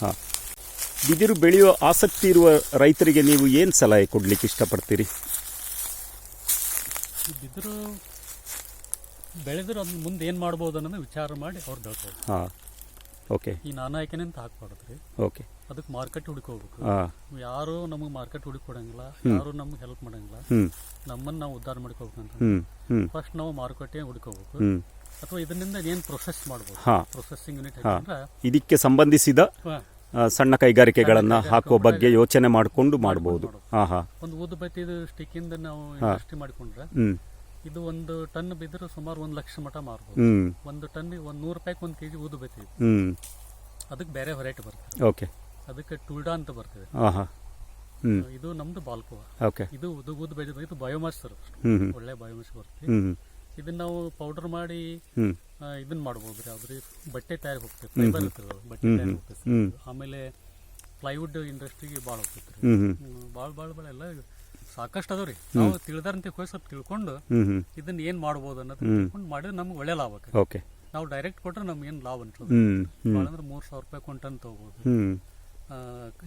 ಹಾಂ. ಬಿದಿರು ಬೆಳೆಯೋ ಆಸಕ್ತಿ ಇರುವ ರೈತರಿಗೆ ನೀವು ಏನು ಸಲಹೆ ಕೊಡಲಿಕ್ಕೆ ಇಷ್ಟಪಡ್ತೀರಿ? ಬಿದಿರು ಬೆಳೆದ್ರೆ ಅದನ್ನ ಮುಂದೆ ಏನು ಮಾಡ್ಬೋದು ಅನ್ನೋದು ವಿಚಾರ ಮಾಡಿ ಅವ್ರು ಬೆಳ್ಕೋದು ಹಾಂ. ಓಕೆ. ಈ ನಾನು ಹಾಕ್ಬಾರ್ದು ಹಾಕ್ಬಾರ್ದ್ರಿ. ಓಕೆ. ಅದಕ್ಕೆ ಮಾರ್ಕೆಟ್ ಹುಡುಕೋಬೇಕು. ಯಾರು ನಮಗೆ ಮಾರ್ಕೆಟ್ ಹುಡುಕೊಡಂಗಿಲ್ಲ ಯಾರು ನಮ್ಗೆ ಹೆಲ್ಪ್ ಮಾಡಂಗಿಲ್ಲ. ನಮ್ಮನ್ನ ನಾವು ಉದ್ಧಾರ ಮಾಡ್ಕೋಬೇಕಂತ ಫಸ್ಟ್ ನಾವು ಮಾರುಕಟ್ಟೆ ಹುಡುಕೋಬೇಕು. ಅಥವಾ ಇದರಿಂದ ಏನು ಪ್ರೊಸೆಸ್ ಮಾಡಬಹುದು ಪ್ರೊಸೆಸಿಂಗ್ ಯೂನಿಟ್ ಇದಕ್ಕೆ ಸಂಬಂಧಿಸಿದ ಸಣ್ಣ ಕೈಗಾರಿಕೆಗಳನ್ನ ಹಾಕುವ ಬಗ್ಗೆ ಯೋಚನೆ ಮಾಡಿಕೊಂಡು ಮಾಡಬಹುದು ಒಂದು ಊದು ಸ್ಟಿಕ್ ಇಂದ ನಾವು ಇಂಡಸ್ಟ್ರಿ ಮಾಡಿಕೊಂಡ್ರೆ ಇದು ಒಂದು ಟನ್ ಬಿದ್ದರೆ ಸುಮಾರು ಒಂದು ಲಕ್ಷ ಮಟ ಮಾರ್ಬೋದು. ಹ್ಞೂ ಒಂದು ಟನ್ ಒಂದು ನೂರು ರೂಪಾಯಿಗೆ ಒಂದು ಕೆಜಿ ಊದು ಬತ್ತಿ ಅದಕ್ಕೆ ಬೇರೆ ವೆರೈಟಿ ಬರ್ತದೆ ಓಕೆ. ಅದಕ್ಕೆ ಟುಲ್ಡಾ ಅಂತ ಬರ್ತದೆ. ಹಾಂ ಹಾಂ ಹ್ಞೂ ಇದು ನಮ್ದು ಬಾಲ್ಕೋವಾ. ಓಕೆ ಇದು ಉದ್ದು ಉದ್ದು ಬೈದ ಇದು ಬಯೋಮಾಸ್ ಸರ್ ಹ್ಞೂ ಒಳ್ಳೆ ಬಯೋಮಾಸ್ ಬರ್ತದೆ ಹ್ಞೂ ಇದನ್ನ ನಾವು ಪೌಡರ್ ಮಾಡಿ ಇದನ್ನ ಮಾಡ್ಬೋದು ರೀ. ಬಟ್ಟೆ ತಯಾರಿ ಹೋಗ್ತದೆ. ಫೈಬರ್ ಇರ್ತದೆ ಬಟ್ಟೆ ತಯಾರಿ ಹೋಗ್ತದೆ ಆಮೇಲೆ ಪ್ಲೈವುಡ್ ಇಂಡಸ್ಟ್ರಿಗೆ ಭಾಳ ಹೋಗ್ತೈತೆ ರೀ. ಭಾಳ ಭಾಳ ಭಾಳ ಎಲ್ಲ ಸಾಕಷ್ಟು ಅದಾವ ರೀ. ನಾವು ತಿಳಿದಾರಂತೆ ಹೋಗಿ ಸ್ವಲ್ಪ ತಿಳ್ಕೊಂಡು ಇದನ್ನ ಏನ್ ಮಾಡ್ಬೋದು ಅನ್ನೋದು ತಿಳ್ಕೊಂಡು ಮಾಡಿದ್ರೆ ನಮ್ಗೆ ಒಳ್ಳೆ ಲಾಭ. ಓಕೆ ನಾವು ಡೈರೆಕ್ಟ್ ಕೊಟ್ರೆ ನಮ್ಗೆ ಏನು ಲಾಭ ಅನ್ಸೋದು ಭಾಳ ಅಂದ್ರೆ ಮೂರು ಸಾವಿರ ರೂಪಾಯಿ ಕೊಂಟನ್ ತಗೋಬೋದು.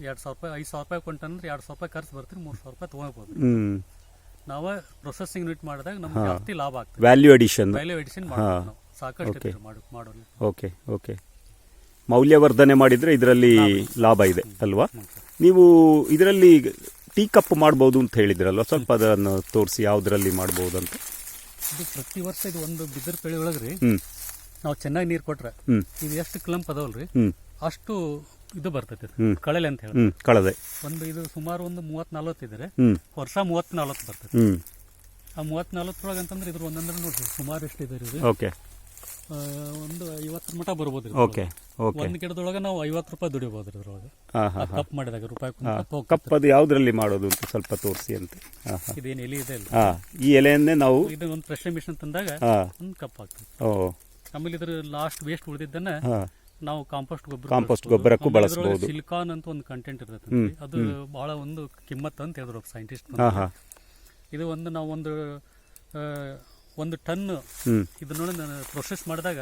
ಎರಡು ಸಾವಿರ ರೂಪಾಯಿ ಐದು ಸಾವಿರ ರೂಪಾಯಿ ಕೊಂಟಂದ್ರೆ ಅಂದ್ರೆ ಎರಡು ಸಾವಿರ ರೂಪಾಯಿ ಖರ್ಚು ಬರ್ತೀರಿ ಮೂರು ಸಾವಿರ ರೂಪಾಯಿ ತೊಗೊಬೋದು ನಾವು ಪ್ರೊಸೆಸಿಂಗ್ ಯೂನಿಟ್ ಮಾಡಿದಾಗ ನಮ್ಗೆ ಜಾಸ್ತಿ ಲಾಭ ಆಗ್ತದೆ. ವ್ಯಾಲ್ಯೂ ಅಡಿಷನ್ ವ್ಯಾಲ್ಯೂ ಎಡಿಷನ್ ಮಾಡ್ತೀವಿ ನಾವು. ಸಾಕಷ್ಟು ಮಾಡು ಓಕೆ ಓಕೆ ಮೌಲ್ಯವರ್ಧನೆ ಮಾಡಿದರೆ ಇದರಲ್ಲಿ ಲಾಭ ಇದೆ. ಅಲ್ವಾ? ನೀವು ಇದರಲ್ಲಿ ಟೀ ಕಪ್ ಮಾಡ್ಬೋದು ಅಂತ ಹೇಳಿದ್ರಲ್ವ? ಸ್ವಲ್ಪ ಅದನ್ನು ತೋರಿಸಿ ಯಾವುದರಲ್ಲಿ ಮಾಡ್ಬೋದು ಅಂತ. ಇದು ಪ್ರತಿ ವರ್ಷ ಇದು ಒಂದು ಬಿದಿರು ಪೇಳಿ ಒಳಗ್ರಿ. ಹ್ಞೂ ನಾವು ಚೆನ್ನಾಗಿ ನೀರು ಕೊಟ್ರೆ. ಇದು ಎಷ್ಟು ಕ್ಲಂಪ್ ಅದಾವಲ್ರಿ? ಅಷ್ಟು ಇದು ಬರ್ತೈತೆ ಹ್ಮ್. ಕಳಲೆ ಅಂತ ಹೇಳಿ ಹ್ಞೂ ಕಳದೆ. ಒಂದು ಇದು ಸುಮಾರು ಒಂದು ಮೂವತ್ತ್ ನಲ್ವತ್ತು ಇದ್ರೆ. ಹ್ಞೂ ವರ್ಷ ಮೂವತ್ ನಲ್ವತ್ತು ಬರ್ತೈತೆ. ಹ್ಞೂ ಆ ಮೂವತ್ತ್ ನಲ್ವತ್ತರೊಳಗೆ ಅಂತಂದ್ರೆ ಇದ್ರ ಒಂದಂದ್ರೆ ನೋಡ್ರಿ ಸುಮಾರು ಎಷ್ಟು ಇದೆ ರೀ ಇದು. ಓಕೆ. ಆ, ಒಂದು ಐವತ್ತರ ಮಟ ಬರ್ಬೋದು ಒಂದ್ ಓಕೆ ಓಕೆ. ಒಂದು ಗಿಡದೊಳಗೆ ನಾವು ಐವತ್ತು ರೂಪಾಯಿ ದುಡಿಬೋದು ಇದ್ರೊಳಗೆ. ಹಾಂ ಹಾಂ. ಕಪ್ ಮಾಡಿದಾಗ ರೂಪಾಯಿ ಕಪ್ ಅದು ಯಾವುದರಲ್ಲಿ ಮಾಡೋದು ಅಂತ ಸ್ವಲ್ಪ ತೋರಿಸಿ ಅಂತ. ಹಾಂ ಹಾಂ. ಇದೇನು ಎಲೆ ಇದೆ ಅಲ್ಲ ಹಾಂ ಈ ಎಲೆಯನ್ನೇ ನಾವು ಇದು ಒಂದು ಫ್ರೆಶ್ ಮಿಷನ್ ತಂದಾಗ ಹಾಂ. ಒಂದು ಕಪ್ ಆಗ್ತದೆ ಓ. ಆಮೇಲೆ ಇದ್ರ ಲಾಸ್ಟ್ ವೇಸ್ಟ್ ಉಳಿದಿದ್ದನ್ನ ಹಾಂ. ನಾವು ಕಾಂಪೋಸ್ಟ್ ಗೊಬ್ಬರ ಕಾಂಪೋಸ್ಟ್ ಗೊಬ್ಬರಕ್ಕೂ ಬಳಸಬಹುದು ಸಿಲಿಕಾನ್ ಅಂತ ಒಂದು ಕಂಟೆಂಟ್ ಇರ್ತೈತೆ ಅದು ಬಹಳ ಒಂದು ಕಿಮ್ಮತ್ ಅಂತ ಹೇಳಿದ್ರು ಸೈಂಟಿಸ್ಟ್ ಇದು ಒಂದು ನಾವು ಒಂದು ಒಂದು ಟನ್ ಇದನ್ನ ನಾನು ಪ್ರೊಸೆಸ್ ಮಾಡಿದಾಗ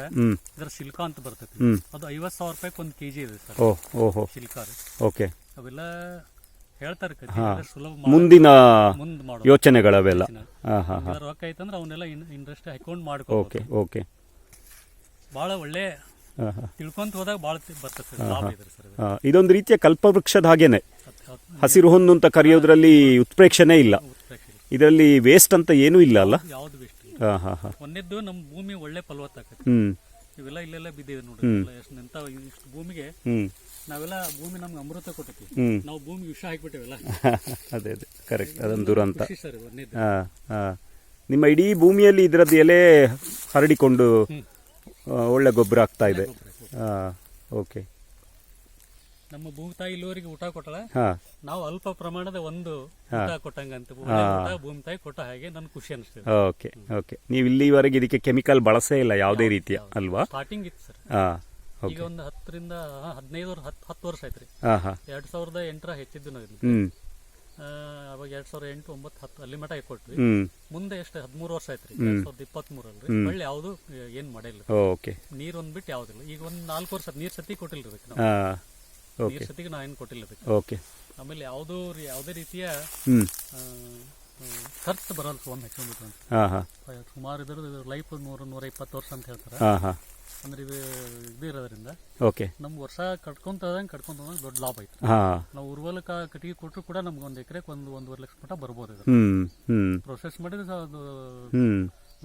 ಇದರ ಸಿಲ್ಕಾ ಅಂತ ಬರ್ತೈತಿ. ಅದು ಐವತ್ತು ಸಾವಿರ ರೂಪಾಯಿ ಒಂದು ಕೆಜಿ ಇದೆ ಸರ್. ಸಿಲ್ಕಾ ಓಕೆ. ಅವೆಲ್ಲ ಹೇಳ್ತಾರೆ. ಸುಲಭ ಮುಂದಿನ ಯೋಚನೆಗಳವೆಲ್ಲ. ರೊಕ್ಕ ಐತಂದ್ರೆ ಅವನ್ನೆಲ್ಲ ಇಂಡಸ್ಟ್ರಿ ಹಾಕೊಂಡು ಓಕೆ ಮಾಡ್ಕೋಬಹುದು ಓಕೆ. ಭಾಳ ಒಳ್ಳೆ ತಿಳ್ಕೊಂತ ಹೋದಾಗ ಭಾಳ ಬರ್ತದೆ ಲಾಭ ಇದೆ ಸರ್ ಇದು. ಇದೊಂದು ರೀತಿಯ ಕಲ್ಪವೃಕ್ಷದ ಹಾಗೇನೆ. ಹಸಿರು ಹೊನ್ನು ಅಂತ ಕರೆಯೋದ್ರಲ್ಲಿ ಉತ್ಪ್ರೇಕ್ಷಣೆ ಇಲ್ಲ. ಉತ್ಪ್ರೇಕ್ಷೆ. ಇದರಲ್ಲಿ ವೇಸ್ಟ್ ಅಂತ ಏನೂ ಇಲ್ಲ ಅಲ್ಲ? ಯಾವ್ದು ಇಲ್ಲ. ಹಾಂ ಹಾಂ ಹಾಂ ಒಂದೇದ್ದು ನಮ್ಮ ಭೂಮಿ ಒಳ್ಳೆ ಫಲವತ್ತಾಕೈತಿ ಹ್ಮ್. ಇವೆಲ್ಲ ಇಲ್ಲೆಲ್ಲ ಬಿದ್ದಿದೆ ನೋಡಿ. ಇವೆಲ್ಲ ಎಷ್ಟು ನಿಂತ ಇಷ್ಟು ಭೂಮಿಗೆ ಹ್ಞೂ ನಾವೆಲ್ಲ ಭೂಮಿ ನಮ್ಗೆ ಅಮೃತ ಕೊಟ್ಟೈತಿ ನಾವು ಭೂಮಿ ವಿಷ ಹಾಕ್ಬಿಟ್ಟೇವೆಲ್ಲ. ಅದೇ ಅದೇ. ಕರೆಕ್ಟ್ ಅದೊಂದು ದುರಂತ. ಖುಷಿ ಸರ್ ಒಂದೇದು ಹಾಂ ಹಾಂ ನಿಮ್ಮ ಇಡೀ ಭೂಮಿಯಲ್ಲಿ ಇದರದ್ದು ಎಲೆ ಹರಡಿಕೊಂಡು ಒಳ್ಳೆ ಗೊಬ್ಬರ ಆಗ್ತಾ ಇದೆ. ಹಾಂ ಓಕೆ. ನಮ್ಮ ಭೂಮಿತಾಯಿ ತಾಯಿ ಇಲ್ಲಿವರೆಗೆ ಊಟ ಕೊಟ್ಟಳ? ನಾವು ಅಲ್ಪ ಪ್ರಮಾಣದ ಒಂದು ಊಟ ಭೂಮಿ ತಾಯಿ ಕೊಟ್ಟ ಹಾಗೆ ನನ್ಗೆ ಖುಷಿ ಅನಿಸ್ತದೆ. Okay okay. ನೀವು ಇಲ್ಲಿವರೆಗೆ ಇದಕ್ಕೆ ಕೆಮಿಕಲ್ ಬಳಸೇ ಇಲ್ಲ ಯಾವುದೇ ರೀತಿಯ ಅಲ್ವಾ? ಸ್ಟಾರ್ಟಿಂಗ್ ಇತ್ತು ಸರ್. ಈಗ ಒಂದು ಹತ್ತರಿಂದ ಹದಿನೈದು ವರ್ಷ ಹತ್ತು ಹತ್ತು ವರ್ಷ ಆಯ್ತ್ರಿ. ಎರಡ್ ಸಾವಿರದ ಎಂಟರ ಹೆಚ್ಚಿದ್ದು ನಾವು ಅವಾಗ ಎರಡ್ ಸಾವಿರದ ಎಂಟು ಒಂಬತ್ತು ಹತ್ತು ಅಲ್ಲಿ ಮಟ ಕೊಟ್ವಿ. ಮುಂದೆ ಎಷ್ಟು ಹದಿಮೂರು ವರ್ಷ ಆಯ್ತ್ರಿ. ಎರಡ್ ಸಾವಿರದ ಇಪ್ಪತ್ತ್ ಮೂರಲ್ರಿ ಒಳ್ಳೆ ಯಾವ್ದು ಏನ್ ಮಾಡಿಲ್ಲ. ಓಕೆ. ನೀರ್ ಒಂದ್ ಬಿಟ್ಟು ಯಾವ್ದಿಲ್ಲ. ಈಗ ಒಂದ್ ನಾಲ್ಕು ವರ್ಷ ನೀರ್ ಸತಿ ಕೊಟ್ಟಿಲ್ಲ ಓಕೆ ನೀರ್ ಸತಿಗೆ ನಾ ಏನ್ ಕೊಟ್ಟಿಲ್ಲ ಅದಕ್ಕೆ. ಓಕೆ. ಆಮೇಲೆ ಯಾವ್ದು ರೀ- ಯಾವ್ದೇ ರೀತಿಯ ಖರ್ಚು ಬರಲ್ಲ ಒಂದ್ ಹಚ್ಕೊಂಡ್ಬಿಟ್ಟು ಸುಮಾರು ಇದ್ರ ಲೈಫ್ ನೂರ ನೂರ ಇಪ್ಪತ್ತು ವರ್ಷ ಅಂತ ಹೇಳ್ತಾರೆ. ಅಂದ್ರೆ ಇದು ಇದೇ ಇರೋದ್ರಿಂದ ಓಕೆ. ನಮ್ ವರ್ಷ ಕಟ್ಕೊಂತ ಹೋದಂಗೆ ಕಟ್ಕೊಂತ ಹೋದಂಗೆ ದೊಡ್ಡ ಲಾಭ ಐತೆ ಹಾಂ. ನಾವು ಉರ್ವಲಕ ಕಟ್ಟಿಗೆ ಕೊಟ್ಟರು ಕೂಡ ನಮ್ಗೆ ಒಂದು ಎಕರೆಗೆ ಒಂದು ಒಂದೂವರೆ ಲಕ್ಷ ಮಟ್ಟ ಬರ್ಬೋದು ಇದು. ಹ್ಞೂ ಹ್ಞೂ ಪ್ರೊಸೆಸ್ ಮಾಡಿದ್ರೆ ಸಹ ಅದು ಹ್ಞೂ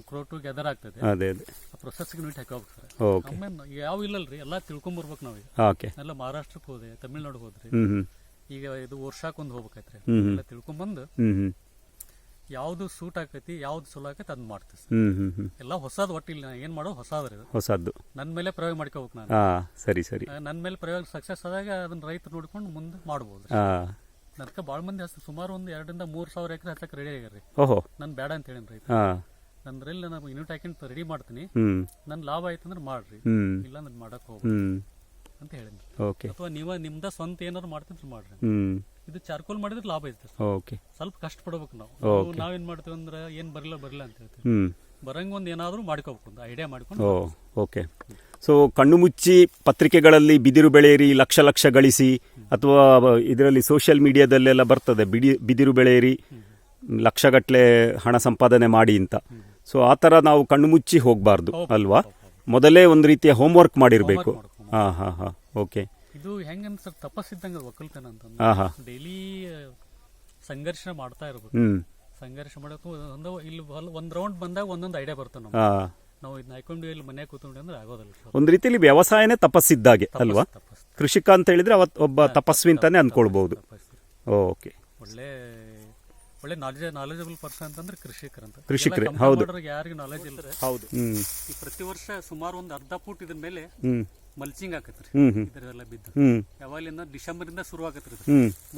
ಕ್ರೋಟು ಗೆದರ್ ಆಗ್ತದೆ. ಅದೇ ಅದೇ. ಪ್ರೊಸೆಸ್ಗೆ ನೀಟ್ ಹಾಕಿ ಹೋಗ್ತಾರೆ ಓಕೆ. ಆಮೇಲೆ ಯಾವ ಇಲ್ಲಲ್ರಿ ಎಲ್ಲ ತಿಳ್ಕೊಂಬರ್ಬೇಕು ನಾವು ಈಗ ಓಕೆ. ಎಲ್ಲ ಮಹಾರಾಷ್ಟ್ರಕ್ಕೆ ಹೋದೆ ತಮಿಳ್ನಾಡು ಹೋದ್ರಿ. ಹ್ಞೂ ಹ್ಞೂ ಈಗ ಇದು ವರ್ಷಕ್ಕೊಂದು ಹೋಗ್ಬೇಕಾಯ್ತ್ರಿ. ಹ್ಮ್. ಎಲ್ಲ ತಿಳ್ಕೊಂಬಂದು ಹ್ಞೂ ಹ್ಞೂ ಯಾವ್ದು ಸೂಟ್ ಆಕೈತಿ ಯಾವ್ದು ಚಲೋ ಆಕೈತಿ ಅದ್ ಮಾಡ್ತೀವಿ ಹ್ಞೂ ಹ್ಞೂ ಎಲ್ಲ ಹೊಸದ್ ಒಟ್ಟಿಲ್ಲ ನಾ ಏನ್ ಮಾಡೋ ಹೊಸದ್ರಿ ಇದು ಹೊಸದ್ದು. ನನ್ ಮೇಲೆ ಪ್ರಯೋಗ ಮಾಡ್ಕೋಬೇಕು ನಾನು. ಹಾಂ ಸರಿ ಸರಿ. ನನ್ ಮೇಲೆ ಪ್ರಯೋಗ ಸಕ್ಸಸ್ ಆದಾಗ ಅದನ್ನ ರೈತರು ನೋಡ್ಕೊಂಡು ಮುಂದೆ ಮಾಡ್ಬೋದು ಹಾ. ನನ್ಕ ಭಾಳ ಮಂದಿ ಹಚ್ಚ ಸುಮಾರು ಒಂದು ಎರಡರಿಂದ ಮೂರ್ ಸಾವಿರ ಎಕರೆ ಹಚ್ಚಕ್ಕೆ ರೆಡಿ ಆಗ್ಯಾರ ಓಹೋ. ನಾನು ಬೇಡ ಅಂತ ಹೇಳಿ ರೈತ. ಹಾಂ. ನಂದ್ರಲ್ಲಿ ನಾನು ಯೂನಿಟ್ ಹಾಕಿ ರೆಡಿ ಮಾಡ್ತೀನಿ. ನನ್ ಲಾಭ ಆಯ್ತು ಅಂದ್ರೆ ಮಾಡ್ರಿ. ಹ್ಮ್. ಇಲ್ಲ ಅಂದ್ರೆ ಮಾಡಕ್ ಹೋಗ್ರಿ ಅಂತ ಹೇಳಿನಿ. ಓಕೆ. ಅಥವಾ ನೀವ ನಿಮ್ದ ಸ್ವಂತ ಏನಾದ್ರು ಮಾಡ್ತಿದ್ರೆ ಮಾಡ್ರಿ. ಹ್ಞೂ ಇದು ಚಾರ್ಕೋಲ್ ಮಾಡಿದ್ರೆ ಲಾಭ ಐತೆ ಸರ್. ಓಕೆ. ಸ್ವಲ್ಪ ಕಷ್ಟ ಪಡ್ಬೇಕು ನಾವು ನಾವು ನಾವೇನ್ ಮಾಡ್ತೀವಿ ಅಂದ್ರೆ ಏನ್ ಬರಲ್ಲ ಬರಲ್ಲ ಅಂತ ಹೇಳ್ತೀವಿ. ಹ್ಞೂ ಬರಂಗ ಒಂದ್ ಏನಾದ್ರು ಮಾಡ್ಕೋಬೇಕು ಒಂದು ಐಡಿಯಾ ಮಾಡ್ಕೊಂಡು ಓ ಓಕೆ. ಸೊ ಕಣ್ಣು ಮುಚ್ಚಿ ಪತ್ರಿಕೆಗಳಲ್ಲಿ ಬಿದಿರು ಬೆಳೆಯಿರಿ ಲಕ್ಷ ಲಕ್ಷ ಗಳಿಸಿ ಅಥವಾ ಇದರಲ್ಲಿ ಸೋಷಿಯಲ್ ಮೀಡಿಯಾದಲ್ಲೆಲ್ಲ ಬರ್ತದೆ ಬಿಡಿ ಬಿದಿರು ಬೆಳೆಯಿರಿ ಲಕ್ಷಗಟ್ಟಲೆ ಹಣ ಸಂಪಾದನೆ ಮಾಡಿ ಅಂತ. ಸೊ ಆ ಥರ ನಾವು ಕಣ್ಣು ಮುಚ್ಚಿ ಹೋಗಬಾರ್ದು ಅಲ್ವಾ? ಮೊದಲೇ ಒಂದು ರೀತಿಯ ಹೋಮ್ವರ್ಕ್ ಮಾಡಿರಬೇಕು. ಹಾಂ ಹಾಂ ಹಾಂ. ಓಕೆ. ಇದು ಹೆಂಗ ಸರ್ ತಪಸ್ಸಿದ್ದಂಗ ಒಕ್ಕಲ್ತನ ಅಂತ ಡೈಲಿ ಸಂಘರ್ಷ ಮಾಡ್ತಾ ಇರ್ಬೇಕು. ಸಂಘರ್ಷ ಮಾಡಕ್ಕೂ ಒಂದು ಇಲ್ಲಿ ಒಂದ್ ರೌಂಡ್ ಬಂದಾಗ ಒಂದೊಂದು ಐಡಿಯಾ ಬರ್ತಾವ ನಾವು ನಾವು ಇದನ್ನ ಹಾಕೊಂಡು ಇಲ್ಲಿ ಮನೆ ಕೂತ್ಕೊಂಡು ಅಂದ್ರೆ ಆಗೋದಲ್ಲ ಒಂದ್ ಒಂದು ರೀತಿಯಲ್ಲಿ ವ್ಯವಸಾಯನೇ ತಪಸ್ಸಿದ್ದಾಗೆ ಅಲ್ವಾ? ಕೃಷಿಕ ಅಂತ ಹೇಳಿದ್ರೆ ಅವತ್ ಒಬ್ಬ ತಪಸ್ವಿ ಅಂತಾನೆ ಅನ್ಕೊಳ್ಬಹುದು ಓಕೆ. ಒಳ್ಳೆ ಒಳ್ಳೆ ನಾಲೆಜ್ ನಾಲೆಜಬಲ್ ಪರ್ಸನ್ ಅಂತಂದ್ರೆ ಕೃಷಿಕರಂತ ಕೃಷಿಕರೇ, ಎಲ್ಲ ಹೌದು. ಯಾರಿಗೂ ನಾಲೆಜ್ ಇಲ್ಲ. ಹೌದು. ಪ್ರತಿ ವರ್ಷ ಸುಮಾರು ಒಂದು ಅರ್ಧ ಫೂಟ್ ಇದ್ರ ಮೇಲೆ ಹ್ಮ್. ಮಲ್ಚಿಂಗ್ ಆಕತ್ರಿ. ಇದರೆಲ್ಲ ಬಿದ್ದು. ಯಾವಾಗಲಿಂದ ಡಿಸೆಂಬರ್ ಇಂದ. ಶುರು ಆಗತ್ರಿ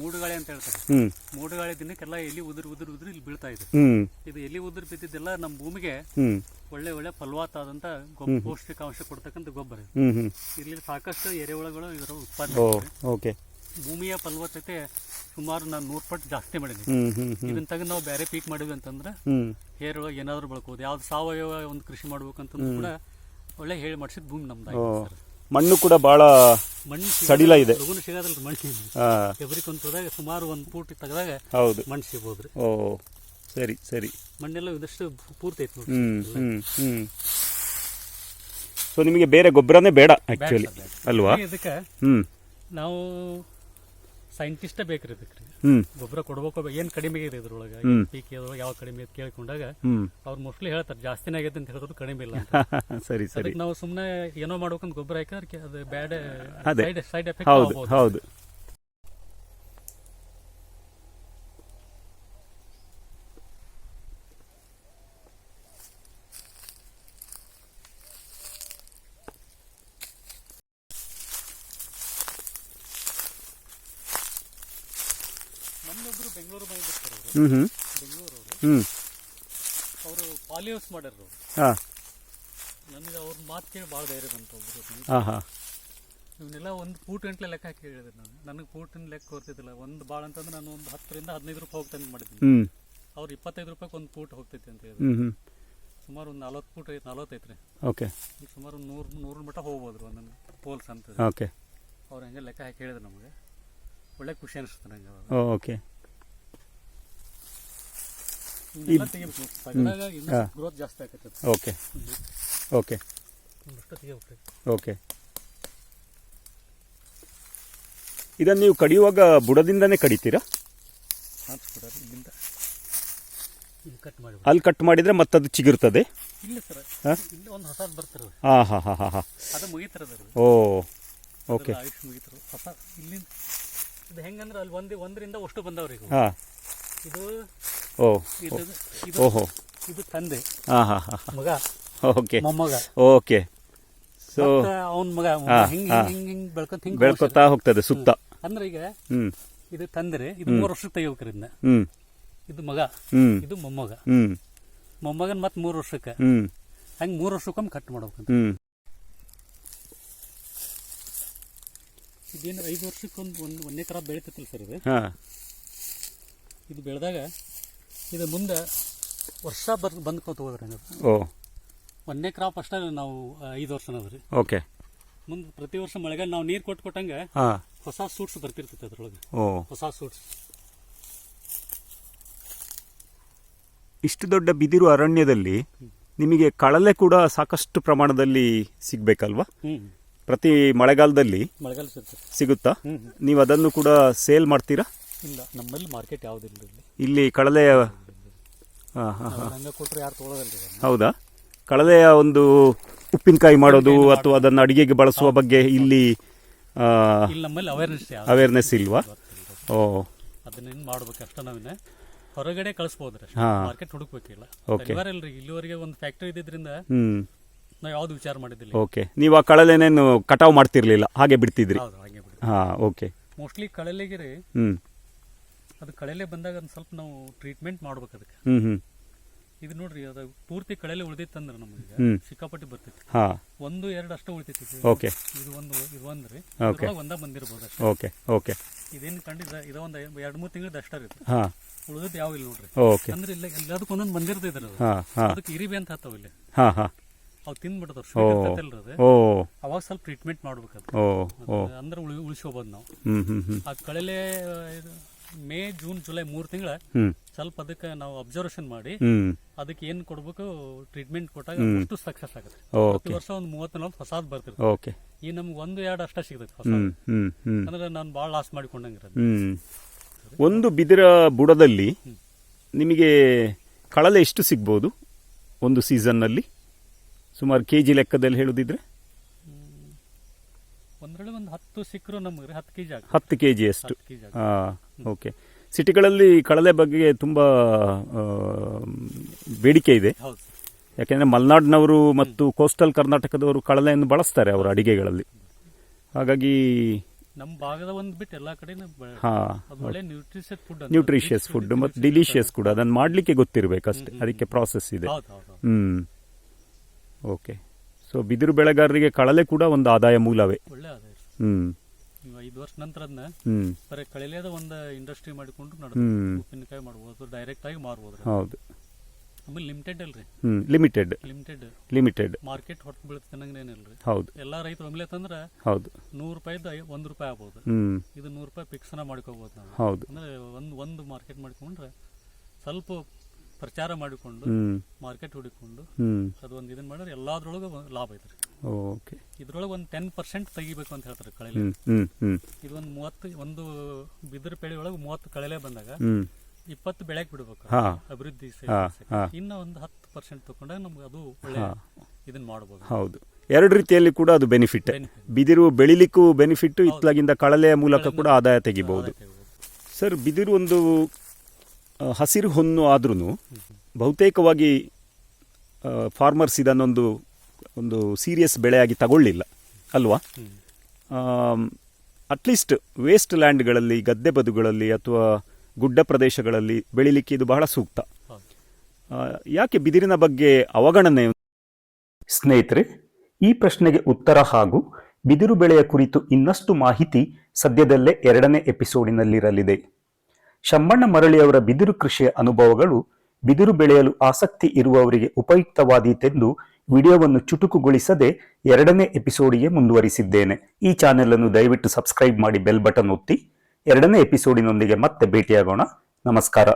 ಮೂಡುಗಾಳಿ ಅಂತ ಹೇಳ್ತಾರೆ. ಮೂಡಗಾಳಿ ದಿನಕ್ಕೆಲ್ಲ ಎಲ್ಲಿ ಉದುರು ಉದುರು ಉದುರು ಇಲ್ಲಿ ಬೀಳ್ತಾ ಇದೆ. ಇದು ಎಲ್ಲಿ ಉದುರು ಬಿದ್ದಿದ್ದೆಲ್ಲ ನಮ್ಮ ಭೂಮಿಗೆ ಒಳ್ಳೆ ಒಳ್ಳೆ ಫಲವತ್ತಾದಂತ ಗೊಬ್ಬರ ಪೌಷ್ಟಿಕಾಂಶ ಕೊಡ್ತಕ್ಕಂಥ ಗೊಬ್ಬರ ಇಲ್ಲಿ ಸಾಕಷ್ಟು ಎರೆಹುಳಗಳು ಇದರ ಉತ್ಪಾದನೆ ಭೂಮಿಯ ಫಲವತ್ತತೆ ಸುಮಾರು ನಾನು ನೂರು ಪಟ್ಟು ಜಾಸ್ತಿ ಮಾಡಿದ್ವಿ ಇದನ್ನ ತೆಗೆದು ನಾವು ಬೇರೆ ಪೀಕ್ ಮಾಡಿದ್ವಿ ಅಂತಂದ್ರೆ ಹೇರ್ ಏನಾದ್ರು ಬೆಳ್ಕೋದು ಯಾವ್ದು ಸಾವಯವ ಒಂದು ಕೃಷಿ ಮಾಡ್ಬೇಕಂತಂದ್ರೂ ಕೂಡ ಒಳ್ಳೆ ಹೇಳಿ ಮಾಡಿಸಿದ ಭೂಮಿ ನಮ್ದು ನಮ್ದು ಮಣ್ಣು ಕೂಡ ಬಹಳ ಮಣ್ಣು ಸಡಿಲ ಇದೆ. ಲಗುನ ಸಿಗೋದಲ್ರಿ ಮಣ್ಣು ಎಬ್ರಿಕ್ ಹೋದಾಗ ಸುಮಾರು ಒಂದು ಫೂಟ್ ತೆಗೆದಾಗ ಹೌದು. ಮಣ್ಣು ಸಿಗ್ಬೋದ್ರಿ. ಓ ಸರಿ ಸರಿ. ಮಣ್ಣೆಲ್ಲ ಇದಷ್ಟು ಪೂರ್ತಿ ಐತೆ ನೋಡಿ ಹ್ಮ್ ಹ್ಮ್ ಹ್ಮ್. ಸೊ ನಿಮಗೆ ಬೇರೆ ಗೊಬ್ಬರನೇ ಬೇಡ ಆಕ್ಚುಲಿ ಅಲ್ವಾ? ಇದಕ್ಕೆ ಹ್ಮ್. ನಾವು ಸೈಂಟಿಸ್ಟೇ ಬೇಕ್ರಿ ಇದಕ್ಕೆ ಗೊಬ್ಬರ ಕೊಡ್ಬೇಕು ಏನ್ ಕಡಿಮೆ ಇದೆ ಇದ್ರೊಳಗೆ? ಪೀಕಿ ಇದ್ರೊಳಗೆ ಯಾವ ಕಡಿಮೆ ಐತೆ ಕೇಳ್ಕೊಂಡಾಗ ಅವ್ರು ಮೋಸ್ಟ್ಲಿ ಹೇಳ್ತಾರೆ ಜಾಸ್ತಿನೇ ಆಗೈತೆ ಅಂತ ಹೇಳಿದ್ರು ಕಡಿಮೆ ಇಲ್ಲ ಸರಿ ಸರಿ. ನಾವು ಸುಮ್ಮನೆ ಏನೋ ಮಾಡ್ಬೇಕಂತ ಗೊಬ್ಬರ ಹಾಕಿದ್ರೆ ಅದು ಬ್ಯಾಡ್ ಸೈಡ್ ಎಫೆಕ್ಟ್ ಹೌದು ಆಗ್ಬೋದು ಹೌದು ನನ್ನೊಬ್ರು ಬೆಂಗಳೂರು ಹ್ಮ್ ಹ್ಮ್. ಬೆಂಗಳೂರು ಅವರು ಪಾಲಿಯೋಸ್ ಮಾಡ್ಯಾರ ಅವರು ಹಾ. ನನಗೆ ಅವ್ರ ಮಾತು ಕೇಳಿ ಭಾಳ ಧೈರ್ಯ ಬಂತು ಹಾ ಹಾ. ಇವನ್ನೆಲ್ಲ ಒಂದು ಫೂಟ್ ಗಂಟ್ಲೆ ಲೆಕ್ಕ ಹಾಕಿ ಹೇಳಿದೆ ನಾನು. ನನಗೆ ಫೂಟಿನ ಲೆಕ್ಕ ಗೊತ್ತಿದ್ದಿಲ್ಲ. ಒಂದು ಭಾಳ ಅಂತಂದ್ರೆ ನಾನು ಒಂದು ಹತ್ತರಿಂದ ಹದಿನೈದು ರೂಪಾಯಿ ಹೋಗ್ತಂಗೆ ಮಾಡಿದ್ದೀನಿ. ಅವ್ರು ಇಪ್ಪತ್ತೈದು ರೂಪಾಯಿಗೆ ಒಂದು ಫೂಟ್ ಹೋಗ್ತೈತಿ ಅಂತ ಹೇಳಿದ್ರು. ಸುಮಾರು ಒಂದು ನಲ್ವತ್ತು ಫೂಟ್ ಐತೆ ನಲ್ವತ್ತೈತೆ ರೀ ಓಕೆ. ಸುಮಾರು ಒಂದು ನೂರು ನೂರು ಮಟ್ಟ ಹೋಗ್ಬೋದು ಒಂದೊಂದು ಪೋಲ್ಸ್ ಅಂತ. ಓಕೆ. ಅವ್ರು ಹಂಗೆ ಲೆಕ್ಕ ಹಾಕಿ ಹೇಳಿದ್ರು ನಮಗೆ. ಒಳ್ಳೆ ಖುಷಿ ಅನಿಸ್ತು ನಂಗೆ ಅವಾಗ. ಓಕೆ ಇವನ್ನೆಲ್ಲ ತೆಗಿಬೇಕು ತಗದಾಗ ಇನ್ನೂ ಗ್ರೋತ್ ಜಾಸ್ತಿ ಓಕೆ. ಓಕೆ. ಓಕೆ. ಇದನ್ನು ನೀವು ಕಡಿಯುವಾಗ ಬುಡದಿಂದನೇ ಕಡಿತೀರಾ? ಅಲ್ಲಿ ಕಟ್ ಮಾಡಿದ್ರೆ ಮತ್ತದು ಚಿಗುರ್ತದೆ? ಇಲ್ಲ ಸರ್. ಹಾ? ಹಾಂ ಹಾಂ ಹಾಂ ಹಾಂ ಓ ಓಕೆ. ಹೆಂಗಂದ್ರೆ ಅಲ್ಲಿ ಒಂದು ಒಂದರಿಂದ ಅಷ್ಟು ಬಂದವ್ರಿ ಹಾ ಹಾಂ. ಇದು ಓ ಇದು ಇದು ಓಹೋ. ಇದು ತಂದೆ. ಹಾಂ ಹಾಂ ಹಾಂ. ಮಗ. ಓಕೆ. ಮೊಮ್ಮಗ. ಓಕೆ. ಸೊ ಅವನ ಮಗ. ಹಾ, ಹಿಂಗ್ ಹಾ. ಹಿಂಗ್ ಹಿಂಗ್ ಬೆಳ್ಕೊಂತ ಹಿಂಗ್ ಬೆಳ್ಕೊತಾ ಹೋಗ್ತದೆ ಸುತ್ತ. ಅಂದ್ರೆ ಈಗ ಹ್ಞೂ ಇದು ತಂದ್ರೆ ಇದು ಮೂರು ವರ್ಷಕ್ಕೆ ತೆಗಿಬೇಕ್ರಿಂದ ಹ್ಞೂ ಇದು ಮಗ. ಹ್ಞೂ ಇದು ಮೊಮ್ಮಗ. ಹ್ಞೂ ಮೊಮ್ಮಗನ್ ಮತ್ತೆ ಮೂರು ವರ್ಷಕ್ಕೆ. ಹ್ಞೂ ಹಂಗೆ ಮೂರು ವರ್ಷಕ್ಕೊಮ್ಮೆ ಕಟ್ ಮಾಡ್ಬೇಕಂತ. ಹ್ಞೂ ಇದೇನು ಐದು ವರ್ಷಕ್ಕೊಂದು ಒಂದು ಒಂದೇ ತರ ಬೆಳಿತೈತಿಲ್ಲ ಸರ್ ಇದು? ಹಾಂ. ಇದು ಬೆಳೆದಾಗ ಇದು ಮುಂದೆ ವರ್ಷ ಬರ್ ಬಂದ್ಕೊತ ಹೋದ್ರಿ ಓಹ್ ಓ. ಒಂದೇ ಕ್ರಾಪ್ ಅಷ್ಟೇ ನಾವು ಐದು ವರ್ಷ ರೀ. ಓಕೆ. ಮುಂದೆ ಪ್ರತಿ ವರ್ಷ ಮಳೆಗಾಲ ನಾವು ನೀರು ಕೊಟ್ಟು ಕೊಟ್ಟಂಗೆ ಹಾಂ. ಹೊಸ ಸೂಟ್ಸ್ ಬರ್ತಿರ್ತೈತೆ ಅದ್ರೊಳಗೆ. ಓ. ಹೊಸ ಸೂಟ್ಸ್ ಇಷ್ಟು ದೊಡ್ಡ ಬಿದಿರು ಅರಣ್ಯದಲ್ಲಿ ನಿಮಗೆ ಕಳಲೆ ಕೂಡ ಸಾಕಷ್ಟು ಪ್ರಮಾಣದಲ್ಲಿ ಸಿಗ್ಬೇಕಲ್ವಾ? ಹ್ಞೂ ಪ್ರತಿ ಮಳೆಗಾಲದಲ್ಲಿ ಮಳೆಗಾಲ ಸಿಗ್ತದೆ. ಸಿಗುತ್ತಾ? ನೀವು ಅದನ್ನು ಕೂಡ ಸೇಲ್ ಮಾಡ್ತೀರಾ? ಇಲ್ಲ ನಮ್ಮಲ್ಲಿ ಮಾರ್ಕೆಟ್ ಯಾವುದಿಲ್ಲ ಇಲ್ಲಿ. ಇಲ್ಲಿ ಕಳಲೆ ಹಾಂ ಹಾಂ ನಾವು ಹಂಗೆ ಕೊಟ್ಟರೆ ಯಾರು ತೊಗೊಳೋದಲ್ರಿ ಇದನ್ನ. ಹೌದಾ? ಕಳಲೆಯ ಒಂದು ಉಪ್ಪಿನಕಾಯಿ ಮಾಡೋದು ಅಥವಾ ಅದನ್ನು ಅಡಿಗೆಗೆ ಬಳಸುವ ಬಗ್ಗೆ ಇಲ್ಲಿ ಇಲ್ಲಿ ನಮ್ಮಲ್ಲಿ ಅವೇರ್ನೆಸ್ ಅವೇರ್ನೆಸ್ ಇಲ್ವಾ? ಓ. ಅದನ್ನೇನು ಮಾಡ್ಬೇಕು ಅಷ್ಟ ನಾವಿನ್ನ ಹೊರಗಡೆ ಕಳಿಸ್ಬೋದ್ರಿ ಹಾ. ಮಾರ್ಕೆಟ್ ಹುಡುಕ್ಬೇಕಿಲ್ಲ. Okay. ಅನಿವಾರ್ಯ ಇಲ್ರಿ ಇಲ್ಲಿವರೆಗೆ ಒಂದು ಫ್ಯಾಕ್ಟ್ರಿ ಇದ್ದಿದ್ರಿಂದ ಹ್ಞೂ ನಾವು ಯಾವ್ದು ವಿಚಾರ ಮಾಡಿದ್ದಿಲ್ಲ. ಓಕೆ ನೀವು ಆ ಕಳಲೆನೇನು ಕಟಾವು ಮಾಡ್ತಿರ್ಲಿಲ್ಲ ಹಾಗೆ ಬಿಡ್ತಿದ್ರಿ? ಹೌದು ಹಾಗೆ ಬಿಡಿ ಹಾಂ ಓಕೆ ಮೋಸ್ಟ್ಲಿ ಕಳಲೆಗೆ ರೀ ಹ್ಮ್. ಅದು ಕಳೆಲೆ ಬಂದಾಗ ಒಂದು ಸ್ವಲ್ಪ ನಾವು ಟ್ರೀಟ್ಮೆಂಟ್ ಮಾಡ್ಬೇಕು ಅದಕ್ಕೆ. ಇದು ನೋಡ್ರಿ ಅದು ಪೂರ್ತಿ ಕಳೆಲೆ ಉಳಿದಿತ್ತಂದ್ರೆ ನಮಗೆ ಸಿಕ್ಕಾಪಟ್ಟಿ ಬರ್ತೈತಿ. ಹಾಂ. ಒಂದು ಎರಡು ಅಷ್ಟೇ ಉಳಿತೈತಿ ಇದು. ಓಕೆ ಇದು ಒಂದು ಇದು ಒಂದ್ರಿ. ರೀ ಓಕೆ ಒಂದ ಬಂದಿರ್ಬೋದು ಅಷ್ಟೇ. ಓಕೆ ಓಕೆ ಇದೇನು ಕಂಡಿದ್ದ ಇದು ಒಂದು ಎರಡು ಮೂರು ತಿಂಗಳದ ಅಷ್ಟೇ ರೀ ಹಾಂ. ಉಳಿದದ್ದು ಯಾವ ಇಲ್ಲ ನೋಡ್ರಿ. ಓಕೆ ಅಂದ್ರೆ ಇಲ್ಲ ಎಲ್ಲದಕ್ಕೆ ಒಂದೊಂದು ಬಂದಿರ್ತೈತಲ್ಲ ಅದಕ್ಕೆ ಇರಿಬಿ ಅಂತ ಹತ್ತವ ಇಲ್ಲಿ. ಹಾಂ ಹಾಂ. ಅವು ತಿಂದ್ಬಿಡ್ತಾವ ಓ. ಅವಾಗ ಸ್ವಲ್ಪ ಟ್ರೀಟ್ಮೆಂಟ್ ಮಾಡ್ಬೇಕು ಅಂದ್ರೆ ಉಳಿ ಉಳಿಸ್ಕೋಬೋದು ನಾವು. ಆ ಕಳೆಲೆ ಇದು ಮೇ ಜೂನ್ ಜುಲೈ ಮೂರು ತಿಂಗಳ ಸ್ವಲ್ಪ ಅದಕ್ಕೆ ನಾವು ಅಬ್ಸರ್ವೇಷನ್ ಮಾಡಿ ಅದಕ್ಕೆ ಏನ್ ಕೊಡ್ಬೇಕು ಟ್ರೀಟ್ಮೆಂಟ್ ಕೊಟ್ಟಾಗ ಅಷ್ಟು ಸಕ್ಸಸ್ ಆಗುತ್ತೆ. ಪ್ರತಿ ವರ್ಷ ಒಂದು ಮೂವತ್ತು ನಾಲ್ಕು ಹೊಸಾದ್ ಬರ್ತಿರ್ತದೆ. ಓಕೆ ಈ ನಮ್ಗೆ ಒಂದು ಎರಡು ಅಷ್ಟೇ ಸಿಗ್ತೈತೆ ಹೊಸ ಅಂದ್ರೆ ನಾನು ಭಾಳ ಲಾಸ್ ಮಾಡಿಕೊಂಡಂಗಿರೋದು ಒಂದು ಬಿದಿರ ಬುಡದಲ್ಲಿ ನಿಮಗೆ ಕಳಲೆ ಎಷ್ಟು ಸಿಗ್ಬೋದು ಒಂದು ಸೀಸನ್ನಲ್ಲಿ ಸುಮಾರು ಕೆ ಜಿ ಲೆಕ್ಕದಲ್ಲಿ ಹೇಳುದಿದ್ರೆ? ಒಂದ್ರಲ್ಲಿ ಒಂದು ಹತ್ತು ಸಿಕ್ಕರು ನಮಗೆ ಹತ್ತು ಕೆಜಿ ಹತ್ತು ಕೆ ಜಿ ಅಷ್ಟು ಓಕೆ. ಸಿಟಿಗಳಲ್ಲಿ ಕಳಲೆ ಬಗ್ಗೆ ತುಂಬ ಬೇಡಿಕೆ ಇದೆ. ಯಾಕೆಂದರೆ ಮಲೆನಾಡಿನವರು ಮತ್ತು ಕೋಸ್ಟಲ್ ಕರ್ನಾಟಕದವರು ಕಳಲೆಯನ್ನು ಬಳಸ್ತಾರೆ ಅವರ ಅಡಿಗೆಗಳಲ್ಲಿ. ಹಾಗಾಗಿ ನಮ್ಮ ಭಾಗದ ಒಂದು ಬಿಟ್ಟು ಎಲ್ಲಾ ಕಡೆ ಹಾಂ ನ್ಯೂಟ್ರಿಷಿಯಸ್ ಫುಡ್ ನ್ಯೂಟ್ರಿಷಿಯಸ್ ಫುಡ್ ಮತ್ತು ಡಿಲಿಷಿಯಸ್ ಕೂಡ. ಅದನ್ನು ಮಾಡಲಿಕ್ಕೆ ಗೊತ್ತಿರಬೇಕಷ್ಟೇ. ಅದಕ್ಕೆ ಪ್ರಾಸೆಸ್ ಇದೆ. ಹ್ಞೂ ಓಕೆ. ಸೊ ಬಿದಿರು ಬೆಳೆಗಾರರಿಗೆ ಕಳಲೆ ಕೂಡ ಒಂದು ಆದಾಯ ಮೂಲವೇ. ಒಳ್ಳೆ ಆದಾಯ. ಹ್ಮ್. ನೀವು ಐದು ವರ್ಷ ನಂತರ ಅದನ್ನ ಹ್ಮ್. ಬರೀ ಕಳೆಲೇದ ಒಂದು ಇಂಡಸ್ಟ್ರಿ ಮಾಡಿಕೊಂಡು ಹ್ಮ್. ನಡೆದು ಉಪ್ಪಿನಕಾಯಿ ಮಾಡ್ಬೋದು ಡೈರೆಕ್ಟ್ ಆಗಿ ಮಾರ್ಬೋದು. ರೀ. ಹೌದು. ಆಮೇಲೆ ಲಿಮಿಟೆಡ್ ಅಲ್ರಿ. ಹ್ಮ್ ಲಿಮಿಟೆಡ್ ಲಿಮಿಟೆಡ್ ಲಿಮಿಟೆಡ್ ಮಾರ್ಕೆಟ್ ಹೊರತು ಬೀಳ್ತಂಗೆ ಏನಿಲ್ರಿ. ಹೌದು. ಎಲ್ಲಾ ರೈತರು ಒಮ್ಮೆಲೆ ತಂದ್ರೆ ಹೌದು. ನೂರು ಐ ಒಂದ್ ರೂಪಾಯಿ ಆಗ್ಬೋದು. ಹ್ಮ್. ಇದು ನೂರು ರೂಪಾಯಿ ಫಿಕ್ಸ್ನ ಮಾಡ್ಕೋಬೋದು ನಾವು. ಹೌದು. ಅಂದ್ರೆ ಒಂದು ಒಂದು ಮಾರ್ಕೆಟ್ ಮಾಡ್ಕೊಂಡ್ರೆ ಸ್ವಲ್ಪ ಪ್ರಚಾರ ಮಾಡಿಕೊಂಡು ಮಾರ್ಕೆಟ್ ಹುಡುಕೊಂಡು ಅದು ಒಂದು ಇದನ್ನ ಮಾಡಿದ್ರೆ ಎಲ್ಲಾದ್ರೊಳಗ ಲಾಭ ಐತ್ರಿ. ಓಕೆ. ಇದ್ರೊಳಗೆ ಒಂದು ಟೆನ್ ಪರ್ಸೆಂಟ್ ತೆಗಿಬೇಕು ಅಂತ ಹೇಳ್ತಾರೆ ಕಳೆಲೆ. ಇದು ಒಂದು ಮೂವತ್ತು ಒಂದು ಬಿದಿರು ಬೆಳೆ ಒಳಗೆ ಮೂವತ್ತು ಕಳೆಲೆ ಬಂದಾಗ ಇಪ್ಪತ್ತು ಬೆಳೆಗೆ ಬಿಡ್ಬೇಕು. ಅಭಿವೃದ್ಧಿ ಇನ್ನ ಒಂದು ಹತ್ತು ಪರ್ಸೆಂಟ್ ತಗೊಂಡಾಗ ನಮ್ಗೆ ಅದು ಒಳ್ಳೆ ಇದನ್ನ ಮಾಡಬಹುದು ಹೌದು. ಎರಡು ರೀತಿಯಲ್ಲಿ ಕೂಡ ಅದು ಬೆನಿಫಿಟ್. ಬಿದಿರು ಬೆಳಿಲಿಕ್ಕೂ ಬೆನಿಫಿಟ್ ಇತ್ತಲಾಗಿಂದ ಕಳಲೆಯ ಮೂಲಕ ಕೂಡ ಆದಾಯ ತೆಗಿಬಹುದು. ಸರ್ ಬಿದಿರು ಒಂದು ಹಸಿರು ಹೊನ್ನು ಆದ್ರೂ ಬಹುತೇಕವಾಗಿ ಫಾರ್ಮರ್ಸ್ ಇದನ್ನೊಂದು, ಒಂದು ಸೀರಿಯಸ್ ಬೆಳೆಯಾಗಿ ತಗೊಳ್ಳಿಲ್ಲ, ಅಲ್ವಾ? ಅಟ್ಲೀಸ್ಟ್ ವೇಸ್ಟ್ ಲ್ಯಾಂಡ್ಗಳಲ್ಲಿ ಗದ್ದೆ ಬದುಗಳಲ್ಲಿ ಅಥವಾ ಗುಡ್ಡ ಪ್ರದೇಶಗಳಲ್ಲಿ ಬೆಳಿಲಿಕ್ಕೆ ಇದು ಬಹಳ ಸೂಕ್ತ. ಯಾಕೆ ಬಿದಿರಿನ ಬಗ್ಗೆ ಅವಗಣನೆ ಸ್ನೇಹಿತರೆ, ಈ ಪ್ರಶ್ನೆಗೆ ಉತ್ತರ ಹಾಗೂ ಬಿದಿರು ಬೆಳೆಯ ಕುರಿತು ಇನ್ನಷ್ಟು ಮಾಹಿತಿ ಸದ್ಯದಲ್ಲೇ ಎರಡನೇ ಎಪಿಸೋಡಿನಲ್ಲಿರಲಿದೆ ಶಮ್ಮಣ್ಣ ಮರಳಿಯವರ ಬಿದಿರು ಕೃಷಿಯ ಅನುಭವಗಳು, ಬಿದಿರು ಬೆಳೆಯಲು ಆಸಕ್ತಿ ಇರುವವರಿಗೆ ಉಪಯುಕ್ತವಾದೀತೆಂದು ವಿಡಿಯೋವನ್ನು ಚುಟುಕುಗೊಳಿಸದೆ ಎರಡನೇ ಎಪಿಸೋಡಿಗೆ ಮುಂದುವರಿಸಿದ್ದೇನೆ. ಈ ಚಾನೆಲ್ ಅನ್ನು ದಯವಿಟ್ಟು ಸಬ್ಸ್ಕ್ರೈಬ್ ಮಾಡಿ ಬೆಲ್ ಬಟನ್ ಒತ್ತಿ. ಎರಡನೇ ಎಪಿಸೋಡಿನೊಂದಿಗೆ ಮತ್ತೆ ಭೇಟಿಯಾಗೋಣ. ನಮಸ್ಕಾರ.